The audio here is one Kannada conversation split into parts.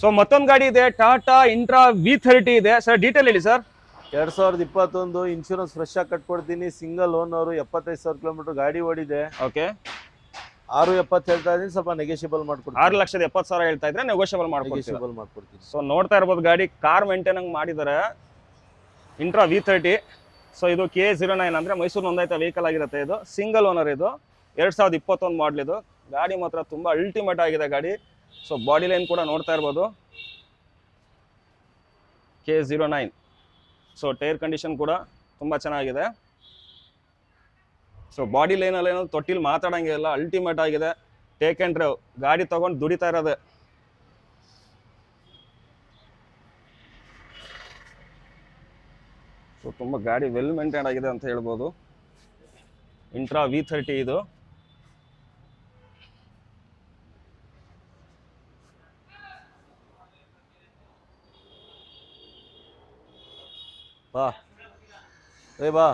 ಸೊ ಮತ್ತೊಂದು ಗಾಡಿ ಇದೆ ಟಾಟಾ ಇಂಟ್ರಾ ವಿ ಥರ್ಟಿ ಇದೆ. ಸರ್ ಡೀಟೇಲ್ ಹೇಳಿ ಸರ್ ಎರಡ್ ಸಾವಿರದ ಇಪ್ಪತ್ತೊಂದು ಇನ್ಶೂರೆನ್ಸ್ ಫ್ರೆಶ್ ಆಗಿ ಕಟ್ಕೊಡ್ತೀನಿ. ಸಿಂಗಲ್ ಓನರ್ ಎಪ್ಪತ್ತೈದು ಸಾವಿರ ಕಿಲೋಮೀಟರ್ ಗಾಡಿ ಓಡಿದೆ. ಓಕೆ ಆರು ಎಪ್ಪತ್ತು ಹೇಳ್ತಾ ಇದ್ದೀನಿ ಸ್ವಲ್ಪ ನೆಗೋಷಿಯಬಲ್ ಮಾಡ್ಕೊಡ್ತೀನಿ. ಆರು ಲಕ್ಷದ ಎಪ್ಪತ್ತು ಸಾವಿರ ಹೇಳ್ತಾ ಇದ್ರೆ ನೆಗೋಷಿಯಬಲ್ ಮಾಡ್ಕೊಡ್ತೀವಿ ಮಾಡ್ಕೊಡ್ತೀನಿ. ಸೊ ನೋಡ್ತಾ ಇರ್ಬೋದು ಗಾಡಿ ಕಾರ್ ಮೇಂಟೈನ್ ಮಾಡಿದ್ದಾರೆ ಇಂಟ್ರಾ ವಿ ಥರ್ಟಿ ಸೊ ಇದು ಕೆ ಜೀರೋ ನೈನ್ ಅಂದರೆ ಮೈಸೂರು ನೋಂದಾಯಿತ ವೆಹಿಕಲ್ ಆಗಿರುತ್ತೆ ಇದು. ಸಿಂಗಲ್ ಓನರ್ ಇದು. ಎರಡು ಸಾವಿರದ ಇಪ್ಪತ್ತೊಂದು ಮಾಡಲ್ ಇದು. ಗಾಡಿ ಮಾತ್ರ ತುಂಬ ಅಲ್ಟಿಮೇಟ್ ಆಗಿದೆ ಗಾಡಿ. ಸೊ ಬಾಡಿ ಲೈನ್ ಕೂಡ ನೋಡ್ತಾ ಇರ್ಬೋದು. K zero nine so tyre condition ಕೂಡ ತುಂಬ ಚೆನ್ನಾಗಿದೆ. ಸೊ ಬಾಡಿ ಲೈನಲ್ಲಿ ಏನೋ ತೊಟ್ಟಿಲ್ ಮಾತಾಡಂಗಿಲ್ಲ ಅಲ್ಟಿಮೇಟ್ ಆಗಿದೆ. ಟೇಕ್ ಆ್ಯಂಡ್ ಡ್ರೈವ್ ಗಾಡಿ ತೊಗೊಂಡು ದುಡಿತಾ ಇರೋದೆ. ಸೊ ತುಂಬ ಗಾಡಿ ವೆಲ್ ಮೇಂಟೈನ್ ಆಗಿದೆ ಅಂತ ಹೇಳ್ಬೋದು. ಇಂಟ್ರಾ ವಿ ಥರ್ಟಿ ಇದು. ಬಾ. ರೇ ಬಾ.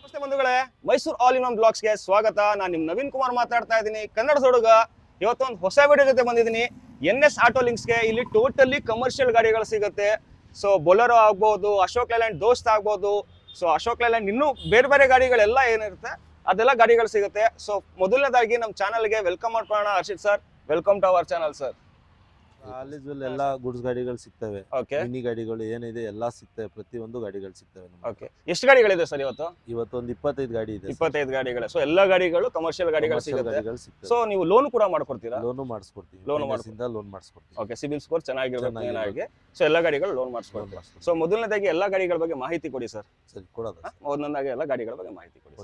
ನಮಸ್ತೆ ಬಂಧುಗಳೇ. ಮೈಸೂರು ಆಲ್ ಇನ್ ಒನ್ ಬ್ಲಾಗ್ಸ್ಗೆ ಸ್ವಾಗತ. ನಾನು ನಿಮ್ಮ ನವೀನ್ ಕುಮಾರ್ ಮಾತಾಡ್ತಾ ಇದ್ದೀನಿ. ಕನ್ನಡ ಹುಡುಗ ಇವತ್ತೊಂದು ಹೊಸ ವಿಡಿಯೋ ಜೊತೆ ಬಂದಿದ್ದೀನಿ. ಎನ್ ಎಸ್ ಆಟೋ ಲಿಂಕ್ಸ್ಗೆ ಇಲ್ಲಿ ಟೋಟಲಿ ಕಮರ್ಷಿಯಲ್ ಗಾಡಿಗಳು ಸಿಗುತ್ತೆ. ಸೊ ಬೊಲರೋ ಆಗ್ಬೋದು ಅಶೋಕ್ ಲೇಲ್ಯಾಂಡ್ ದೋಸ್ತ್ ಆಗ್ಬೋದು. ಸೊ ಅಶೋಕ್ ಲೇಲ್ಯಾಂಡ್ ಇನ್ನೂ ಬೇರೆ ಬೇರೆ ಗಾಡಿಗಳೆಲ್ಲ ಏನಿರುತ್ತೆ. ಅದೆಲ್ಲ ಗಾಡಿಗಳು ಸಿಗುತ್ತೆ. ಸೊ ಮೊದಲನೇದಾಗಿ ನಮ್ಮ ಚಾನಲ್ಗೆ ವೆಲ್ಕಮ್ ಮಾಡ್ಕೊಳ್ಳೋಣ Harshit sir welcome to our channel sir ಕಾಲೇಜಲ್ಲಿ ಎಲ್ಲ ಗುಡ್ಸ್ ಗಾಡಿಗಳು ಸಿಗ್ತವೆ. ಓಕೆ ಮಿನಿ ಗಾಡಿಗಳು ಏನಿದೆ ಎಲ್ಲ ಸಿಗ್ತವೆ. ಪ್ರತಿಯೊಂದು ಗಾಡಿಗಳು ಸಿಗ್ತವೆ ನಮ್ಗೆ. ಓಕೆ ಎಷ್ಟು ಗಾಡಿಗಳಿದೆ ಸರ್ ಇವತ್ತು? ಇವತ್ತು ಒಂದು ಇಪ್ಪತ್ತೈದು ಗಾಡಿ ಇದೆ ಇಪ್ಪತ್ತೈದು ಗಾಡಿಗಳು. ಸೊ ಎಲ್ಲ ಗಾಡಿಗಳು ಕಮರ್ಷಿಯಲ್ ಗಾಡಿಗಳು Commercial ಸಿಗುತ್ತೆ. ಗಾಡಿಗಳು ಸಿಗ್ತವೆ. ಸೊ ನೀವು ಲೋನ್ ಕೂಡ ಮಾಡ್ಕೊಡ್ತೀರಾ? ಲೋನು ಮಾಡಿಸ್ಕೊಡ್ತೀವಿ. ಲೋನ್ ಇಂದ ಲೋನ್ ಮಾಡಿಸ್ಕೊಡ್ತೀವಿ. ಓಕೆ ಸಿಬಿಲ್ ಸ್ಕೋರ್ ಚೆನ್ನಾಗಿರ್ಬೇಕು ಚೆನ್ನಾಗಿರ್ಬೇಕು. ಏನಾಗಿ? ಸೊ ಎಲ್ಲ ಗಾಡಿಗಳು ಲೋನ್ ಮಾಡಿಸ್ಕೊಡ್ತೀವಿ. ಮಾಡಿಸ್ಕೊಡ್ತೀವಿ. ಸೊ ಮೊದಲನೇದಾಗಿ ಎಲ್ಲ ಗಾಡಿಗಳ ಬಗ್ಗೆ ಮಾಹಿತಿ ಕೊಡಿ ಸರ್ ಸರಿ ಕೊಡೋದು ಒಂದೊಂದಾಗಿ ಎಲ್ಲ ಗಾಡಿಗಳ ಬಗ್ಗೆ ಮಾಹಿತಿ ಕೊಡಿ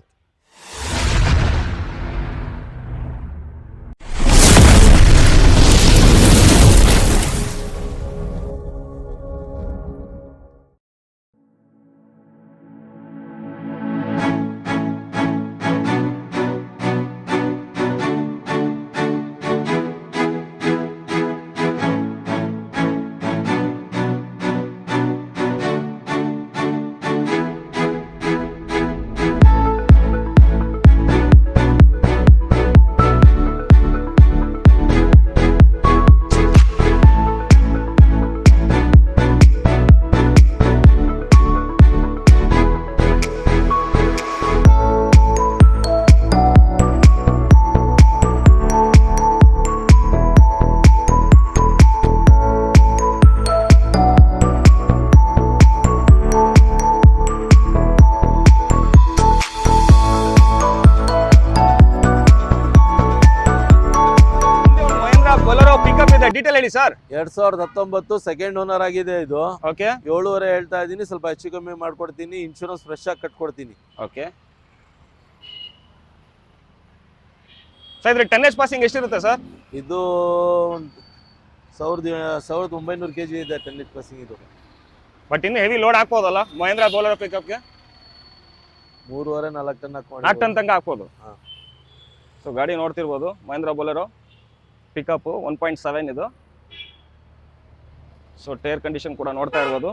ಹೇಳಿ ಸರ್ ಎರಡ್ ಸಾವಿರದ ಹತ್ತೊಂಬತ್ತು ಸೆಕೆಂಡ್ ಓನರ್ ಆಗಿದೆ ಇದು. ಓಕೆ ಏಳುವರೆ ಹೇಳ್ತಾ ಇದೀನಿ ಸ್ವಲ್ಪ ಹೆಚ್ಚು ಕಮ್ಮಿ ಮಾಡ್ಕೊಡ್ತೀನಿ ಇನ್ಶೂರೆನ್ಸ್ ಫ್ರೆಶ್ ಆಗಿ ಕಟ್ಕೊಡ್ತೀನಿ. ಓಕೆ ಸರ್ ಇದ್ರೆ ಟೆನ್ನೇಜ್ ಪಾಸಿಂಗ್ ಎಷ್ಟಿರುತ್ತೆ ಸರ್ ಇದು ಸಾವಿರದ ಸಾವಿರದ ಒಂಬೈನೂರು ಕೆ ಜಿ ಇದೆ ಟೆನ್ ಪಾಸಿಂಗ್ ಇದು. ಬಟ್ ಇನ್ನು ಹೆವಿ ಲೋಡ್ ಹಾಕ್ಬೋದಲ್ಲ? ಮಹೇಂದ್ರ ಬೋಲರ್ ಪಿಕಪ್ಗೆ ಮೂರುವರೆ ನಾಲ್ಕು ಟನ್ ನಾಲ್ಕು ಟನ್ ತಂಗ ತನಕ ಹಾಕ್ಬೋದು. ಸೊ ಗಾಡಿ ನೋಡ್ತಿರ್ಬೋದು Mahindra Bolero pickup one point seven ಇದು. ಸೊ ಟೈರ್ ಕಂಡೀಷನ್ ಕೂಡ ನೋಡ್ತಾ ಇರ್ಬೋದು.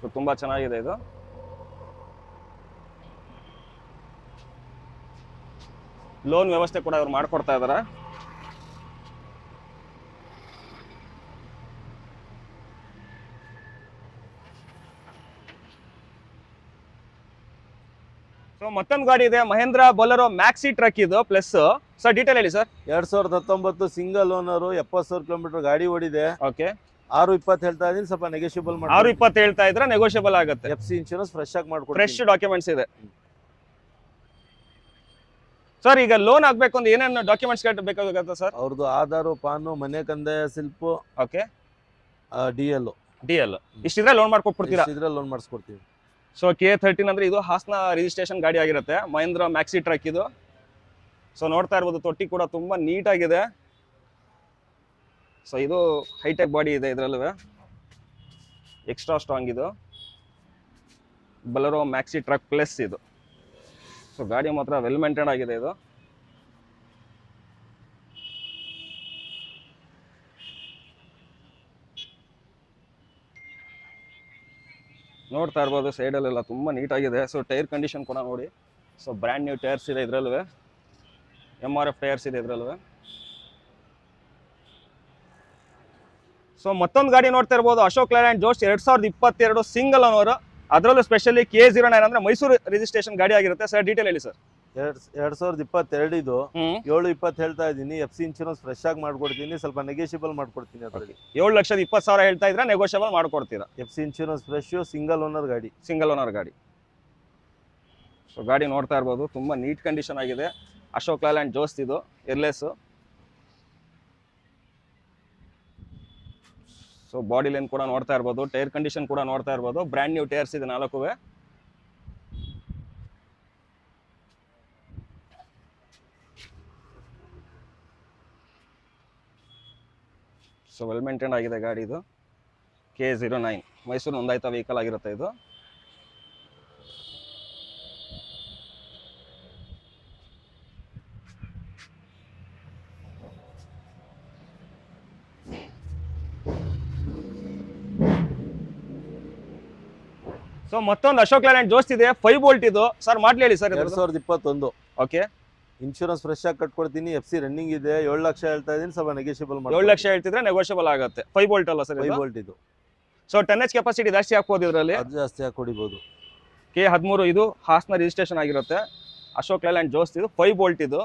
ಸೊ ತುಂಬ ಚೆನ್ನಾಗಿದೆ ಇದು. ಲೋನ್ ವ್ಯವಸ್ಥೆ ಕೂಡ ಇವ್ರು ಮಾಡ್ಕೊಡ್ತಾ ಇದ್ದಾರೆ ಸೊ ಮತ್ತೊಂದು ಗಾಡಿ ಇದೆ. ಮಹೇಂದ್ರ ಬೊಲರ್ ಮ್ಯಾಕ್ಸಿ ಟ್ರಕ್ ಇದು ಪ್ಲಸ್ ಸರ್ ಡೀಟೇಲ್ ಹೇಳಿ ಸರ್ ಎರಡ್ ಸಾವಿರದ ಹತ್ತೊಂಬತ್ತು ಸಿಂಗಲ್ ಓನರ್ ಎಪ್ಪತ್ತು ಸಾವಿರ ಕಿಲೋಮೀಟರ್ ಗಾಡಿ ಓಡಿದೆ. ಓಕೆ ಆರು ಇಪ್ಪತ್ತು ಹೇಳ್ತಾ ಇದೀನಿ ಸ್ವಲ್ಪ ನೆಗೆಷಿಯಬಲ್ ಆರು ಮಾಡಿ ಇಪ್ಪತ್ತು ಹೇಳ್ತಾ ಇದ್ರೆ ನೆಗೋಷಿಯಬಲ್ ಆಗುತ್ತೆ. ಎಫ್ ಸಿ ಇನ್ಶೂರೆನ್ಸ್ ಫ್ರೆಶ್ ಆಗಿ ಮಾಡ್ಕೊಡಿ ಫ್ರೆಶ್ ಡಾಕ್ಯುಮೆಂಟ್ಸ್ ಇದೆ. ಸರ್ ಈಗ ಲೋನ್ ಆಗ್ಬೇಕು ಅಂದ್ರೆ ಏನೇನು ಡಾಕ್ಯುಮೆಂಟ್ಸ್ ಬೇಕಾಗುತ್ತೆ ಸರ್ ಅವ್ರದ್ದು ಆಧಾರು ಪಾನು ಮನೆ ಕಂದಾಯ slip okay D L D L ಇಷ್ಟಿದ್ರೆ loan ಮಾಡ್ಕೊಟ್ಬಿಡ್ತೀರಾ? ಇದ್ರೆ ಲೋನ್ ಮಾಡಿಸ್ಕೊಡ್ತೀವಿ. ಸೊ ಕೆ ಥರ್ಟೀನ್ ಅಂದ್ರೆ ಇದು ಹಾಸನ ರಿಜಿಸ್ಟ್ರೇಷನ್ ಗಾಡಿ ಆಗಿರುತ್ತೆ. ಮಹೇಂದ್ರ ಮ್ಯಾಕ್ಸಿ ಟ್ರಕ್ ಇದು. ಸೊ ನೋಡ್ತಾ ಇರ್ಬೋದು, ತೊಟ್ಟಿ ಕೂಡ ತುಂಬಾ ನೀಟಾಗಿದೆ. ಸೊ ಇದು ಹೈಟೆಕ್ ಬಾಡಿ ಇದೆ ಇದರಲ್ಲೂ. ಎಕ್ಸ್ಟ್ರಾ ಸ್ಟ್ರಾಂಗ್ ಇದು. ಬಲರೋ ಮ್ಯಾಕ್ಸಿ ಟ್ರಕ್ ಪ್ಲಸ್ ಇದು. ಸೊ ಗಾಡಿ ಮಾತ್ರ ವೆಲ್ ಮೇಂಟೈನ್ ಆಗಿದೆ ಇದು. ನೋಡ್ತಾ ಇರ್ಬೋದು, ಸೈಡಲ್ಲೆಲ್ಲ ತುಂಬ ನೀಟಾಗಿದೆ. ಸೊ ಟೈರ್ ಕಂಡೀಷನ್ ಕೂಡ ನೋಡಿ. ಸೊ ಬ್ರ್ಯಾಂಡ್ ನ್ಯೂ ಟೈರ್ಸ್ ಇದೆ ಇದರಲ್ಲೂ ಎಂ ಆರ್ ಎಫ್ ಟೈರ್ಸ್ ಇದೆ ಇದರಲ್ಲೂ ಸೊ ಮತ್ತೊಂದು ಗಾಡಿ ನೋಡ್ತಾ ಇರ್ಬೋದು. ಅಶೋಕ್ ಲ್ಯಾಂಡ್ ಜೋಶ್ ಎರಡು ಸಾವಿರದ ಇಪ್ಪತ್ತೆರಡು ಸಿಂಗಲ್ ಅನ್ನೋರು ಅದರಲ್ಲೂ ಸ್ಪೆಷಲಿ ಕೆ ಜೀರೋ ನೈನ್ ಅಂದರೆ ಮೈಸೂರು ರಿಜಿಸ್ಟ್ರೇಷನ್ ಗಾಡಿ ಆಗಿರುತ್ತೆ. ಸರ್ ಡೀಟೇಲ್ ಹೇಳಿ ಸರ್ ಎರಡ್ ಎರಡ್ ಸಾವಿರದ ಇಪ್ಪತ್ತೆರಡು ಇದು ಹ್ಮ್. ಏಳು ಇಪ್ಪತ್ತು ಹೇಳ್ತಾ ಇದ್ದೀನಿ. ಎಫ್ ಸಿ ಇನ್ಶೂರೆನ್ಸ್ ಫ್ರೆಶ್ ಆಗಿ ಮಾಡ್ಕೊಡ್ತೀನಿ. ಸ್ವಲ್ಪ ನೆಗೋಷಿಯಬಲ್ ಮಾಡ್ಕೊಡ್ತೀನಿ ಅದರಲ್ಲಿ. ಏಳು ಲಕ್ಷದ ಇಪ್ಪತ್ತು ಸಾವಿರ ಹೇಳ್ತಾ ಇದ್ರೆ ನೆಗೋಷಿಯಬಲ್ ಮಾಡ್ಕೊಡ್ತೀರಾ? F C insurance fresh single owner ಗಾಡಿ. ಸಿಂಗಲ್ ಓನರ್ ಗಾಡಿ. ಸೊ ಗಾಡಿ ನೋಡ್ತಾ ಇರ್ಬೋದು. ತುಂಬ ನೀಟ್ ಕಂಡೀಷನ್ ಆಗಿದೆ. ಅಶೋಕ್ ಲಾಲ್ಯಾಂಡ್ ಜೋಸ್ ಇದು. ಎರ್ಲೆಸ್ ಸೊ ಬಾಡಿ ಲೈನ್ ಕೂಡ ನೋಡ್ತಾ ಇರ್ಬೋದು. ಟೈರ್ ಕಂಡೀಷನ್ ಕೂಡ ನೋಡ್ತಾ ಇರ್ಬೋದು. ಬ್ರ್ಯಾಂಡ್ ನ್ಯೂ ಟೈರ್ಸ್ ಇದೆ ನಾಲ್ಕು ಸೊ ವೆಲ್ ಮೇಂಟೈನ್ ಆಗಿದೆ ಗಾಡಿ ಇದು. ಕೆ ಜೀರೋ ನೈನ್ ಮೈಸೂರು ನೋಂದಾಯಿತ ವೆಹಿಕಲ್ ಆಗಿರುತ್ತೆ ಇದು. ಸೊ ಮತ್ತೊಂದು ಅಶೋಕ್ ಲ್ಯಾಂಡ್ ಜೋಸ್ತಿದೆ ಇದೆ ಫೈವ್ ಬೋಲ್ಟ್ ಇದು. ಸರ್ ಮಾಡ್ಲಿ ಹೇಳಿ ಸರ್ ಎರಡ್ ಸಾವಿರದ ಇಪ್ಪತ್ತೊಂದು. ಓಕೆ ಇನ್ಶೂರೆನ್ಸ್ ಫ್ರೆಶ್ ಆಗಿ ಕಟ್ಕೊಡ್ತೀನಿ ಎಫ್ ಸಿ ರನ್ನಿಂಗ್ ಇದೆ ಏಳು ಲಕ್ಷ ಹೇಳ್ತಾ ಇದ್ದೀನಿ ಸ್ವಲ್ಪ ನೆಗೆಷಿಬಲ್ ಏಳು ಲಕ್ಷ ಹೇಳ್ತಿದ್ರೆ ನೆಗೋಷಿಯಬಲ್ ಆಗುತ್ತೆ. ಫೈವ್ ಬೋಲ್ಟ್ ಅಲ್ಲ ಸರ್ ಫೈವ್ ವೋಲ್ಟ್ ಇದು. ಸೊ ಟೆನ್ ಎಚ್ ಕೆಪಾಸಿಟಿ ಜಾಸ್ತಿ ಹಾಕ್ಬೋದು ಇದರಲ್ಲಿ? ಅದು ಜಾಸ್ತಿ ಹಾಕಿ ಹೊಡಿಬೋದು. ಕೆ ಹದಿಮೂರು ಇದು ಹಾಸನ ರಿಜಿಸ್ಟ್ರೇಷನ್ ಆಗಿರುತ್ತೆ. ಅಶೋಕ್ ಲೈಲ್ಯಾಂಡ್ ಜೋಸ್ ಇದು ಫೈವ್ ಬೋಲ್ಟ್ ಇದು.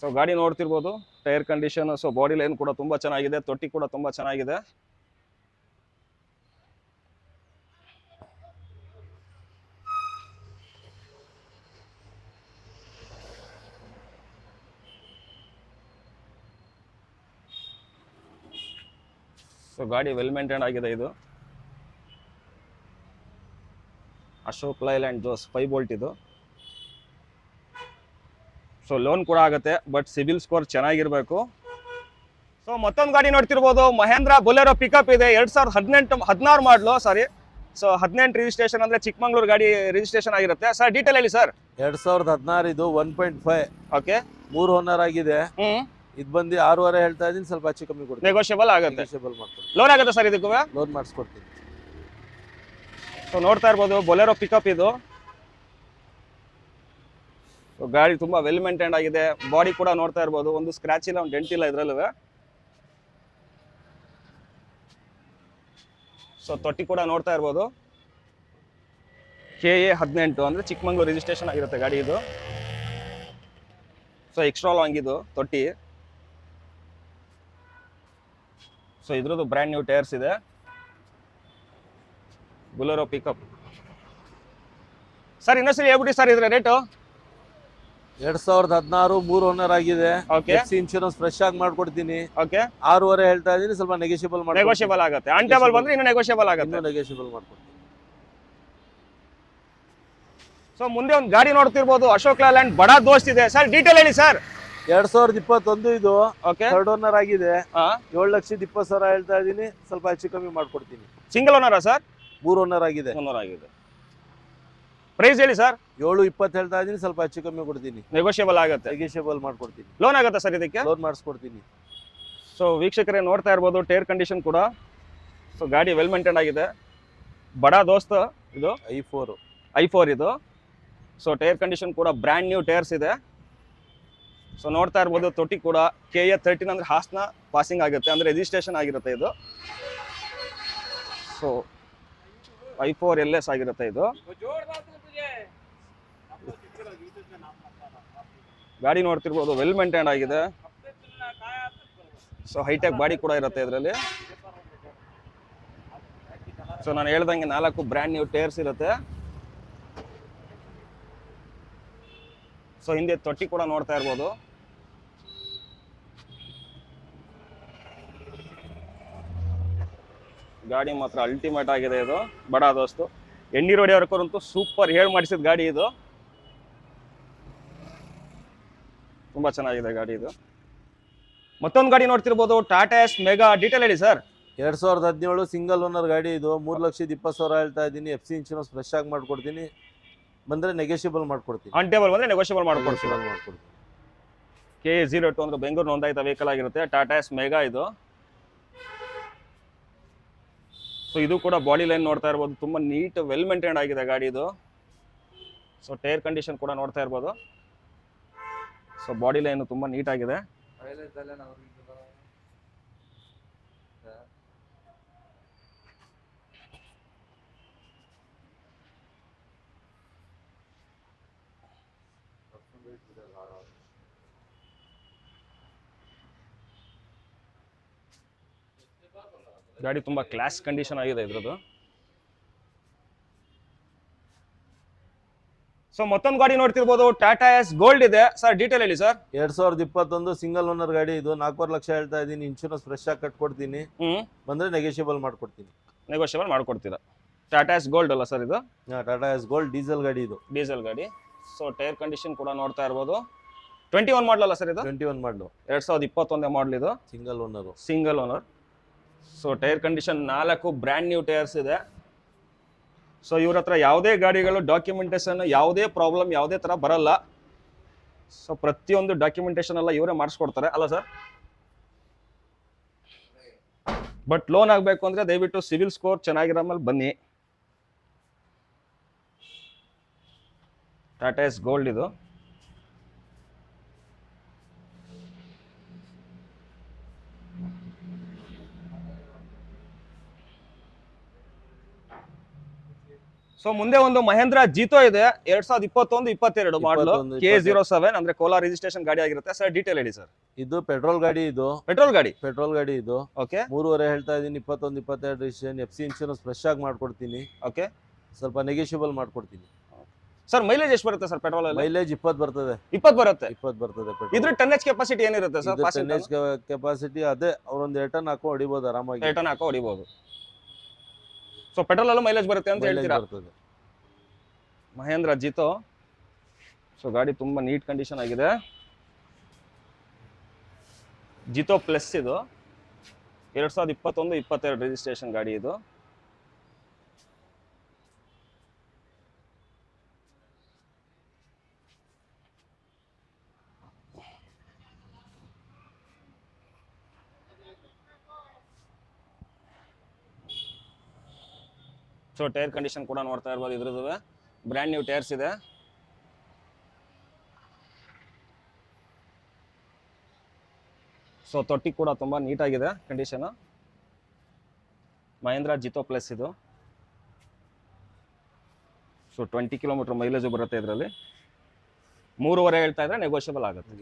ಸೊ ಗಾಡಿ ನೋಡ್ತಿರ್ಬೋದು tyre condition so body line ಕೂಡ ತುಂಬ ಚೆನ್ನಾಗಿದೆ ತೊಟ್ಟಿ ಕೂಡ ತುಂಬ ಚೆನ್ನಾಗಿದೆ. ಸೊ ಗಾಡಿ ವೆಲ್ ಮೇಂಟೈನ್ ಆಗಿದೆ ಇದು. ಅಶೋಕ್ ಲೈಲ್ಯಾಂಡ್ ಜೋಸ್ ಫೈವ್ ಬೋಲ್ಟ್ ಇದು. ಸೊ ಲೋನ್ ಕೂಡ ಆಗುತ್ತೆ ಬಟ್ ಸಿಬಿಲ್ ಸ್ಕೋರ್ ಚೆನ್ನಾಗಿರಬೇಕು. ಸೊ ಮತ್ತೊಂದು ಗಾಡಿ ನೋಡ್ತಿರ್ಬೋದು ಮಹೇಂದ್ರ ಬೊಲೆರೋ ಪಿಕಪ್ ಇದೆ ಎರಡು ಸಾವಿರದ ಹದಿನೆಂಟು ಹದಿನಾರು ಮಾಡಲು ಸಾರಿ ಸೊ ಹದಿನೆಂಟು ರಿಜಿಸ್ಟ್ರೇಷನ್ ಅಂದ್ರೆ ಚಿಕ್ಕಮಂಗ್ಳೂರು ಗಾಡಿ ರಿಜಿಸ್ಟ್ರೇಷನ್ ಆಗಿರುತ್ತೆ. ಸರ್ ಡೀಟೇಲ್ ಹೇಳಿ ಸರ್ ಎರಡ್ ಸಾವಿರದ ಹದಿನಾರು ಇದು ಒನ್ ಪಾಯಿಂಟ್ ಫೈವ್ ಓಕೆ ಮೂರು ಓನರ್ ಆಗಿದೆ. ಹ್ಮ್. ಇದು ಬಂದು ಆರೂವರೆ ಹೇಳ್ತಾ ಇದ್ದೀನಿ ಸ್ವಲ್ಪ ಹೆಚ್ಚು ಕಮ್ಮಿ ಕೊಡ್ತೀನಿ. ನೆಗೋಷಿಯಬಲ್ ಆಗುತ್ತೆ. ನೆಗೋಷಿಯಬಲ್ ಮಾಡ್ಕೊಡ್ತೀನಿ. ಲೋನ್ ಆಗುತ್ತೆ ಸರ್ ಇದಕ್ಕೂ? ಲೋನ್ ಮಾಡಿಸ್ಕೊಡ್ತೀನಿ. ಸೊ ನೋಡ್ತಾ ಇರ್ಬೋದು ಬೊಲೆರೋ ಪಿಕಪ್ ಇದು. ಸೊ ಗಾಡಿ ತುಂಬ ವೆಲ್ ಮೇಂಟೈನ್ ಆಗಿದೆ. ಬಾಡಿ ಕೂಡ ನೋಡ್ತಾ ಇರ್ಬೋದು ಒಂದು ಸ್ಕ್ರಾಚ್ ಇಲ್ಲ ಒಂದು ಡೆಂಟ್ ಇಲ್ಲ ಇದ್ರಲ್ಲೂ. ಸೊ ತೊಟ್ಟಿ ಕೂಡ ನೋಡ್ತಾ ಇರ್ಬೋದು. ಕೆ ಎ ಹದಿನೆಂಟು ಅಂದ್ರೆ ಚಿಕ್ಕಮಂಗ್ಳೂರು ರಿಜಿಸ್ಟ್ರೇಷನ್ ಆಗಿರುತ್ತೆ ಗಾಡಿ ಇದು. ಸೊ ಎಕ್ಸ್ಟ್ರಾ ಲಾಂಗ್ ಇದು ತೊಟ್ಟಿ. ಸೊ ಇದ್ರದ್ದು ಬ್ರ್ಯಾಂಡ್ ನ್ಯೂ ಟೈರ್ಸ್ ಇದೆ. ಬುಲರೋ ಪಿಕಪ್ ಸರ್ ಇನ್ನೊಂದ್ಸರಿ ಹೇಳ್ಬಿಡಿ ಸರ್ ಇದ್ರ ರೇಟು ಎರಡ್ ಸಾವಿರದ ಹದಿನಾರು ಮೂರು ಓನರ್ ಆಗಿದೆ. ಇನ್ಶೂರೆನ್ಸ್ ಫ್ರೆಶ್ ಆಗಿ ಮಾಡ್ಕೊಡ್ತೀನಿ. ಓಕೆ ಆರೂವರೆ ಹೇಳ್ತಾ ಇದೀನಿ ಸ್ವಲ್ಪ ನೆಗೋಷಿಯಬಲ್ ಮಾಡಿ ನೆಗೋಷಿಯಬಲ್ ಆಗುತ್ತೆ. ಅಂಟೇಬಲ್ ಟೇಬಲ್ ಬಂದ್ರೆ ಇನ್ನು ನೆಗೋಷಿಯಬಲ್ ಆಗುತ್ತೆ. ನೆಗೆಷಿಯಬಲ್ ಮಾಡ್ಕೊಡ್ತೀನಿ. ಸೊ ಮುಂದೆ ಒಂದು ಗಾಡಿ ನೋಡ್ತಿರ್ಬೋದು. ಅಶೋಕ್ ಲಾಲ್ಯಾಂಡ್ ಬಡ ದೋಸ್ತ್ ಇದೆ. ಸರ್ ಡೀಟೇಲ್ ಹೇಳಿ ಸರ್ ಎರಡ್ ಸಾವಿರದ ಇಪ್ಪತ್ತೊಂದು ಇದು ಓಕೆ ಥರ್ಡ್ ಓನರ್ ಆಗಿದೆ. ಏಳು ಲಕ್ಷದ ಇಪ್ಪತ್ತು ಸಾವಿರ ಹೇಳ್ತಾ ಇದೀನಿ ಸ್ವಲ್ಪ ಹೆಚ್ಚು ಕಮ್ಮಿ ಮಾಡ್ಕೊಡ್ತೀನಿ. ಸಿಂಗಲ್ ಓನರಾ ಸರ್? ಮೂರು ಓನರ್ ಆಗಿದೆ. ಓನರ್ ಆಗಿದೆ. ಪ್ರೈಸ್ ಹೇಳಿ ಸರ್? ಏಳು ಇಪ್ಪತ್ತು ಹೇಳ್ತಾ ಇದೀನಿ ಸ್ವಲ್ಪ ಹೆಚ್ಚು ಕಮ್ಮಿ ಕೊಡ್ತೀನಿ. ನೆಗೋಷಿಯಬಲ್ ಆಗುತ್ತೆ. ನೆಗೋಷಿಯಬಲ್ ಮಾಡ್ಕೊಡ್ತೀನಿ. ಲೋನ್ ಆಗುತ್ತೆ ಸರ್ ಇದಕ್ಕೆ? ಲೋನ್ ಮಾಡಿಸ್ಕೊಡ್ತೀನಿ. ಸೊ ವೀಕ್ಷಕರೇ ನೋಡ್ತಾ ಇರ್ಬೋದು ಟೈರ್ ಕಂಡೀಷನ್ ಕೂಡ. ಸೊ ಗಾಡಿ ವೆಲ್ ಮೇಂಟೈನ್ ಆಗಿದೆ. ಬಡ ದೋಸ್ತ ಇದು? I four. ಐ ಫೋರ್ ಇದು. ಸೊ ಟೈರ್ ಕಂಡೀಷನ್ ಕೂಡ ಬ್ರ್ಯಾಂಡ್ ನ್ಯೂ ಟೈರ್ಸ್ ಇದೆ. ಸೊ ನೋಡ್ತಾ ಇರ್ಬೋದು, ತೊಟ್ಟಿ ಕೂಡ ಕೆ ಎ ತರ್ಟಿನ್ ಅಂದ್ರೆ ಹಾಸ್ನ ಪಾಸಿಂಗ್ ಆಗುತ್ತೆ, ಅಂದ್ರೆ ರಿಜಿಸ್ಟ್ರೇಷನ್ ಆಗಿರುತ್ತೆ ಇದು. So I four L S ಆಗಿರುತ್ತೆ ಇದು. ಗಾಡಿ ನೋಡ್ತಿರ್ಬೋದು ವೆಲ್ ಮೇಂಟೈನ್ ಆಗಿದೆ. ಸೊ ಹೈಟೆಕ್ ಬಾಡಿ ಕೂಡ ಇರುತ್ತೆ ಇದರಲ್ಲಿ. ಸೊ ನಾನು ಹೇಳ್ದಂಗೆ ನಾಲ್ಕು ಬ್ರ್ಯಾಂಡ್ ನ್ಯೂ ಟೇರ್ಸ್ ಇರುತ್ತೆ. ಸೊ ಹಿಂದೆ ತೊಟ್ಟಿ ಕೂಡ ನೋಡ್ತಾ ಇರ್ಬೋದು. ಗಾಡಿ ಮಾತ್ರ ಅಲ್ಟಿಮೇಟ್ ಆಗಿದೆ ಇದು. ಬಡ ದೋಸ್ತು. ಎಣ್ಣಿ ಹೊಡೆಯೋರ್ಕರಂತೂ ಸೂಪರ್ ಹೇಳಿ ಮಾಡಿಸಿದ ಗಾಡಿ ಇದು. ತುಂಬಾ ಚೆನ್ನಾಗಿದೆ ಗಾಡಿ ಇದು. ಮತ್ತೊಂದು ಗಾಡಿ ನೋಡ್ತಿರ್ಬೋದು ಟಾಟಾ ಎಸ್ ಮೆಗಾ ಡೀಟೇಲ್ ಹೇಳಿ ಸರ್ ಎರಡ್ ಸಾವಿರದ ಹದಿನೇಳು ಸಿಂಗಲ್ ಓನರ್ ಗಾಡಿ ಇದು. ಮೂರು ಲಕ್ಷದ ಇಪ್ಪತ್ತು ಸಾವಿರ ಹೇಳ್ತಾ ಇದ್ದೀನಿ. ಎಫ್ ಸಿ ಇನ್ಶೂರೆನ್ಸ್ ಫ್ರೆಶ್ ಆಗಿ ಮಾಡ್ಕೊಡ್ತೀನಿ. ಬಂದ್ರೆ ನೆಗೋಷಿಯಬಲ್ ಮಾಡ್ಕೊಡ್ತೀನಿ. ಆನ್ ಟೇಬಲ್ ಬಂದ್ರೆ ನೆಗೋಷಿಯಬಲ್ ಮಾಡ್ಕೊಡ್ತೀನಿ. ಮಾಡ್ಕೊಡ್ತೀನಿ. ಕೆ ಜೀರೋ ಟು ಅಂದ್ರೆ ಬೆಂಗಳೂರು ನೋಂದಾಯಿತ ವೆಹಿಕಲ್ ಆಗಿರುತ್ತೆ. ಟಾಟಾ ಎಸ್ ಮೆಗಾ ಇದು. ಸೊ ಇದು ಕೂಡ ಬಾಡಿ ಲೈನ್ ನೋಡ್ತಾ ಇರ್ಬೋದು. ತುಂಬ ನೀಟ್ ವೆಲ್ ಮೇಂಟೈನ್ ಆಗಿದೆ ಗಾಡಿ ಇದು. ಸೊ ಟೈರ್ ಕಂಡೀಷನ್ ಕೂಡ ನೋಡ್ತಾ ಇರ್ಬೋದು. ಸೊ ಬಾಡಿ ಲೈನ್ ತುಂಬ ನೀಟ್ ಗಾಡಿ ತುಂಬ ಕ್ಲಾಸ್ ಕಂಡೀಷನ್ ಆಗಿದೆ ಇದ್ರದ್ದು. ಸೊ ಮತ್ತೊಂದು ಗಾಡಿ ನೋಡ್ತಿರ್ಬೋದು ಟಾಟಾ ಎಸ್ ಗೋಲ್ಡ್ ಇದೆ. ಸರ್ ಡೀಟೇಲ್ ಹೇಳಿ ಸರ್ ಎರಡ್ ಸಾವಿರದ ಇಪ್ಪತ್ತೊಂದು ಸಿಂಗಲ್ ಓನರ್ ಗಾಡಿ ಇದು. ನಾಲ್ಕೂವರೆ ಲಕ್ಷ ಹೇಳ್ತಾ ಇದ್ದೀನಿ. ಇನ್ಶೂರೆನ್ಸ್ ಫ್ರೆಶ್ ಆಗಿ ಕಟ್ಕೊಡ್ತೀನಿ. ಹ್ಮ್. ಬಂದ್ರೆ ನೆಗೋಷಿಯಬಲ್ ಮಾಡ್ಕೊಡ್ತೀನಿ. ನೆಗೋಷಿಯಬಲ್ ಮಾಡ್ಕೊಡ್ತೀರಾ. ಟಾಟಾ ಎಸ್ ಗೋಲ್ಡ್ ಅಲ್ಲ ಸರ್ ಇದು? ಟಾಟಾ ಎಸ್ ಗೋಲ್ಡ್ ಡೀಸೆಲ್ ಗಾಡಿ ಇದು. ಡೀಸೆಲ್ ಗಾಡಿ. ಸೊ ಟೈರ್ ಕಂಡೀಷನ್ ಕೂಡ ನೋಡ್ತಾ ಇರ್ಬೋದು. ಟ್ವೆಂಟಿ ಒನ್ ಮಾಡಲ್ ಅಲ್ಲ ಸರ್ ಇದು? ಟ್ವೆಂಟಿ ಒನ್ ಮಾಡಲು ಎರಡ್ ಸಾವಿರದ ಇಪ್ಪತ್ತೊಂದೇ ಮಾಡಲ್ ಇದು. Single owner single owner so tyre condition ನಾಲ್ಕು ಬ್ರ್ಯಾಂಡ್ ನ್ಯೂ ಟೈರ್ಸ್ ಇದೆ. ಸೊ ಇವ್ರ ಹತ್ರ ಯಾವುದೇ ಗಾಡಿಗಳು ಡಾಕ್ಯುಮೆಂಟೇಶನ್ ಯಾವುದೇ ಪ್ರಾಬ್ಲಮ್ ಯಾವುದೇ ಥರ ಬರಲ್ಲ. ಸೊ ಪ್ರತಿಯೊಂದು ಡಾಕ್ಯುಮೆಂಟೇಶನ್ ಎಲ್ಲ ಇವರೇ ಮಾಡಿಸ್ಕೊಡ್ತಾರೆ. ಅಲ್ಲ ಸರ್ ಬಟ್ ಲೋನ್ ಆಗಬೇಕು ಅಂದರೆ ದಯವಿಟ್ಟು ಸಿವಿಲ್ ಸ್ಕೋರ್ ಚೆನ್ನಾಗಿರೋ ಮೇಲೆ ಬನ್ನಿ. ಟಾಟಾ ಎಸ್ ಗೋಲ್ಡ್ ಇದು. ಸೊ ಮುಂದೆ ಒಂದು ಮಹೇಂದ್ರ ಜೀತೋ ಇದೆ ಎರಡ್ ಸಾವಿರದ ಇಪ್ಪತ್ತೊಂದು ಇಪ್ಪತ್ತೆರಡು ಮಾಡಲು ಕೆ ಜೀರೋ ಸೆವೆನ್ ಅಂದ್ರೆ ಕೋಲಾರ್ ರಿಜಿಸ್ಟ್ರೇಷನ್ ಗಾಡಿ ಆಗಿರುತ್ತೆ. ಸರ್ ಡೀಟೇಲ್ ಹೇಳಿ ಸರ್ ಇದು ಪೆಟ್ರೋಲ್ ಗಾಡಿ ಇದು. ಪೆಟ್ರೋಲ್ ಗಾಡಿ? ಪೆಟ್ರೋಲ್ ಗಾಡಿ ಇದು. ಓಕೆ ಮೂರುವರೆ ಹೇಳ್ತಾ ಇದ್ದೀನಿ ಇಪ್ಪತ್ತೊಂದು ಇಪ್ಪತ್ತೆರಡು registration F C insurance fresh ಆಗಿ ಮಾಡ್ಕೊಡ್ತೀನಿ. ಓಕೆ ಸ್ವಲ್ಪ ನೆಗೆಷಿಯಬಲ್ ಮಾಡ್ಕೊಡ್ತೀನಿ. ಸರ್ ಮೈಲೇಜ್ ಎಷ್ಟು ಬರುತ್ತೆ ಸರ್ ಪೆಟ್ರೋಲ್ ಮೈಲೇಜ್ ಇಪ್ಪತ್ತು ಬರ್ತದೆ. ಇಪ್ಪತ್ತು ಬರುತ್ತೆ? ಇಪ್ಪತ್ತು ಬರ್ತದೆ ಇದ್ರ ಟನ್ನೇಜ್ ಕೆಪಾಸಿಟಿ ಏನಿರುತ್ತೆ ಸರ್ ಟೆನ್ನೇಜ್ ಕೆಪಾಸಿಟಿ ಅದೇ ಅವ್ರೊಂದು ಎರಡು ಟನ್ ಹಾಕೋ ಹೊಡಿಬೋದು ಆರಾಮಾಗಿ. ಟನ್ ಹಾಕೋ ಹೊಡಿಬಹುದು ಸೊ ಪೆಟ್ರೋಲ್ ಅಲ್ಲೂ ಮೈಲೇಜ್ ಬರುತ್ತೆ ಅಂತ ಹೇಳ್ತೀರಾ? ಬರ್ತದೆ. ಮಹೇಂದ್ರ ಜಿತೋ. ಸೊ ಗಾಡಿ ತುಂಬಾ ನೀಟ್ ಕಂಡೀಷನ್ ಆಗಿದೆ. ಜಿತೋ ಪ್ಲಸ್ ಇದು. ಎರಡ್ ಸಾವಿರದ ಇಪ್ಪತ್ತೊಂದು ಇಪ್ಪತ್ತೆರಡು ರಿಜಿಸ್ಟ್ರೇಷನ್ ಗಾಡಿ ಇದು. ಸೊ ಟೈರ್ ಕಂಡೀಷನ್ ಕೂಡ ನೋಡ್ತಾ ಇರ್ಬೋದು ಇದ್ರದ್ದು ಬ್ರ್ಯಾಂಡ್ ನ್ಯೂ ಟೈರ್ಸ್ ಇದೆ. ಸೊ ತೊಟ್ಟಿ ಕೂಡ ತುಂಬ ನೀಟಾಗಿದೆ ಕಂಡೀಷನ್ ಮಹೇಂದ್ರ ಜಿತೋ ಪ್ಲಸ್ ಇದು. ಸೊ ಟ್ವೆಂಟಿ ಕಿಲೋಮೀಟರ್ ಮೈಲೇಜು ಬರುತ್ತೆ ಇದರಲ್ಲಿ. ಮೂರುವರೆ ಹೇಳ್ತಾ ಇದ್ರೆ ನೆಗೋಷಿಯಬಲ್ ಆಗುತ್ತೆ.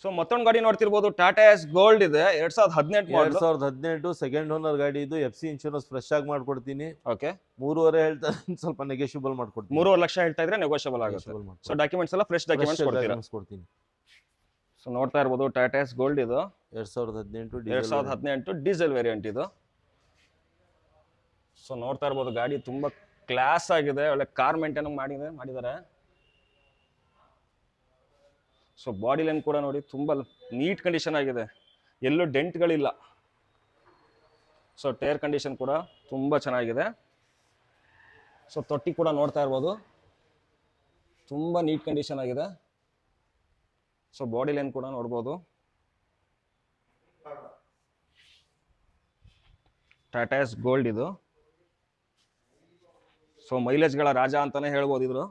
ಸೊ ಮತ್ತೊಂದು ಗಾಡಿ ನೋಡ್ತಿರ್ಬೋದು ಟಾಟಾ ಎಸ್ ಗೋಲ್ಡ್ ಇದೆ ಎರಡ್ ಸಾವಿರದ ಹದಿನೆಂಟು ಎರಡ್ ಸಾವಿರದ ಹದಿನೆಂಟು ಸೆಕೆಂಡ್ ಓನರ್ ಗಾಡಿ ಇದು ಎಫ್ ಸಿ ಇನ್ಶೂರೆನ್ಸ್ ಫ್ರೆಶ್ ಆಗಿ ಮಾಡ್ಕೊಡ್ತೀನಿ. ಓಕೆ ಮೂರುವರೆ ಹೇಳ್ತಾ ಸ್ವಲ್ಪ ನೆಗೋಷಿಯಬಲ್ ಮಾಡ್ಕೊಡ್ತೀನಿ. ಮೂರುವರೆ ಲಕ್ಷ ಹೇಳ್ತಾ ಇದ್ರೆ ನೆಗೋಷಿಯಬಲ್ ಆಗುತ್ತೆ. ಸೊ ಡಾಕ್ಯುಮೆಂಟ್ಸ್ ಎಲ್ಲ ಫ್ರೆಶ್ ಡಾಕ್ಯುಮೆಂಟ್ಸ್ ಕೊಡ್ತೀರಾ? ಕೊಡ್ತೀನಿ. ಸೊ ನೋಡ್ತಾ ಇರ್ಬೋದು ಟಾಟಾ ಎಸ್ ಗೋಲ್ಡ್ ಇದು. ಎರಡ್ ಸಾವಿರದ ಹದಿನೆಂಟು ಎರಡ್ ಸಾವಿರದ ಹದಿನೆಂಟು ಡೀಸೆಲ್ ವೇರಿಯಂಟ್ ಇದು. ಸೊ ನೋಡ್ತಾ ಇರ್ಬೋದು ಗಾಡಿ ತುಂಬಾ ಕ್ಲಾಸ್ ಆಗಿದೆ ಒಳ್ಳೆ ಕಾರ್ ಮೇಂಟೈನ್ ಮಾಡಿದೆ ಮಾಡಿದ್ದಾರೆ. ಸೊ ಬಾಡಿ ಲೈನ್ ಕೂಡ ನೋಡಿ ತುಂಬಾ ನೀಟ್ ಕಂಡೀಷನ್ ಆಗಿದೆ. ಎಲ್ಲೂ ಡೆಂಟ್ಗಳಿಲ್ಲ ಸೊ ಟೈರ್ ಕಂಡೀಷನ್ ಕೂಡ ತುಂಬಾ ಚೆನ್ನಾಗಿದೆ. ಸೊ ತೊಟ್ಟಿ ಕೂಡ ನೋಡ್ತಾ ಇರ್ಬೋದು. ತುಂಬಾ ನೀಟ್ ಕಂಡೀಷನ್ ಆಗಿದೆ. ಸೊ ಬಾಡಿ ಲೈನ್ ಕೂಡ ನೋಡ್ಬೋದು. ಟಾಟಾಸ್ ಗೋಲ್ಡ್ ಇದು. ಸೊ ಮೈಲೇಜ್ಗಳ ರಾಜ ಅಂತಾನೆ ಹೇಳ್ಬೋದು ಇದ್ರು.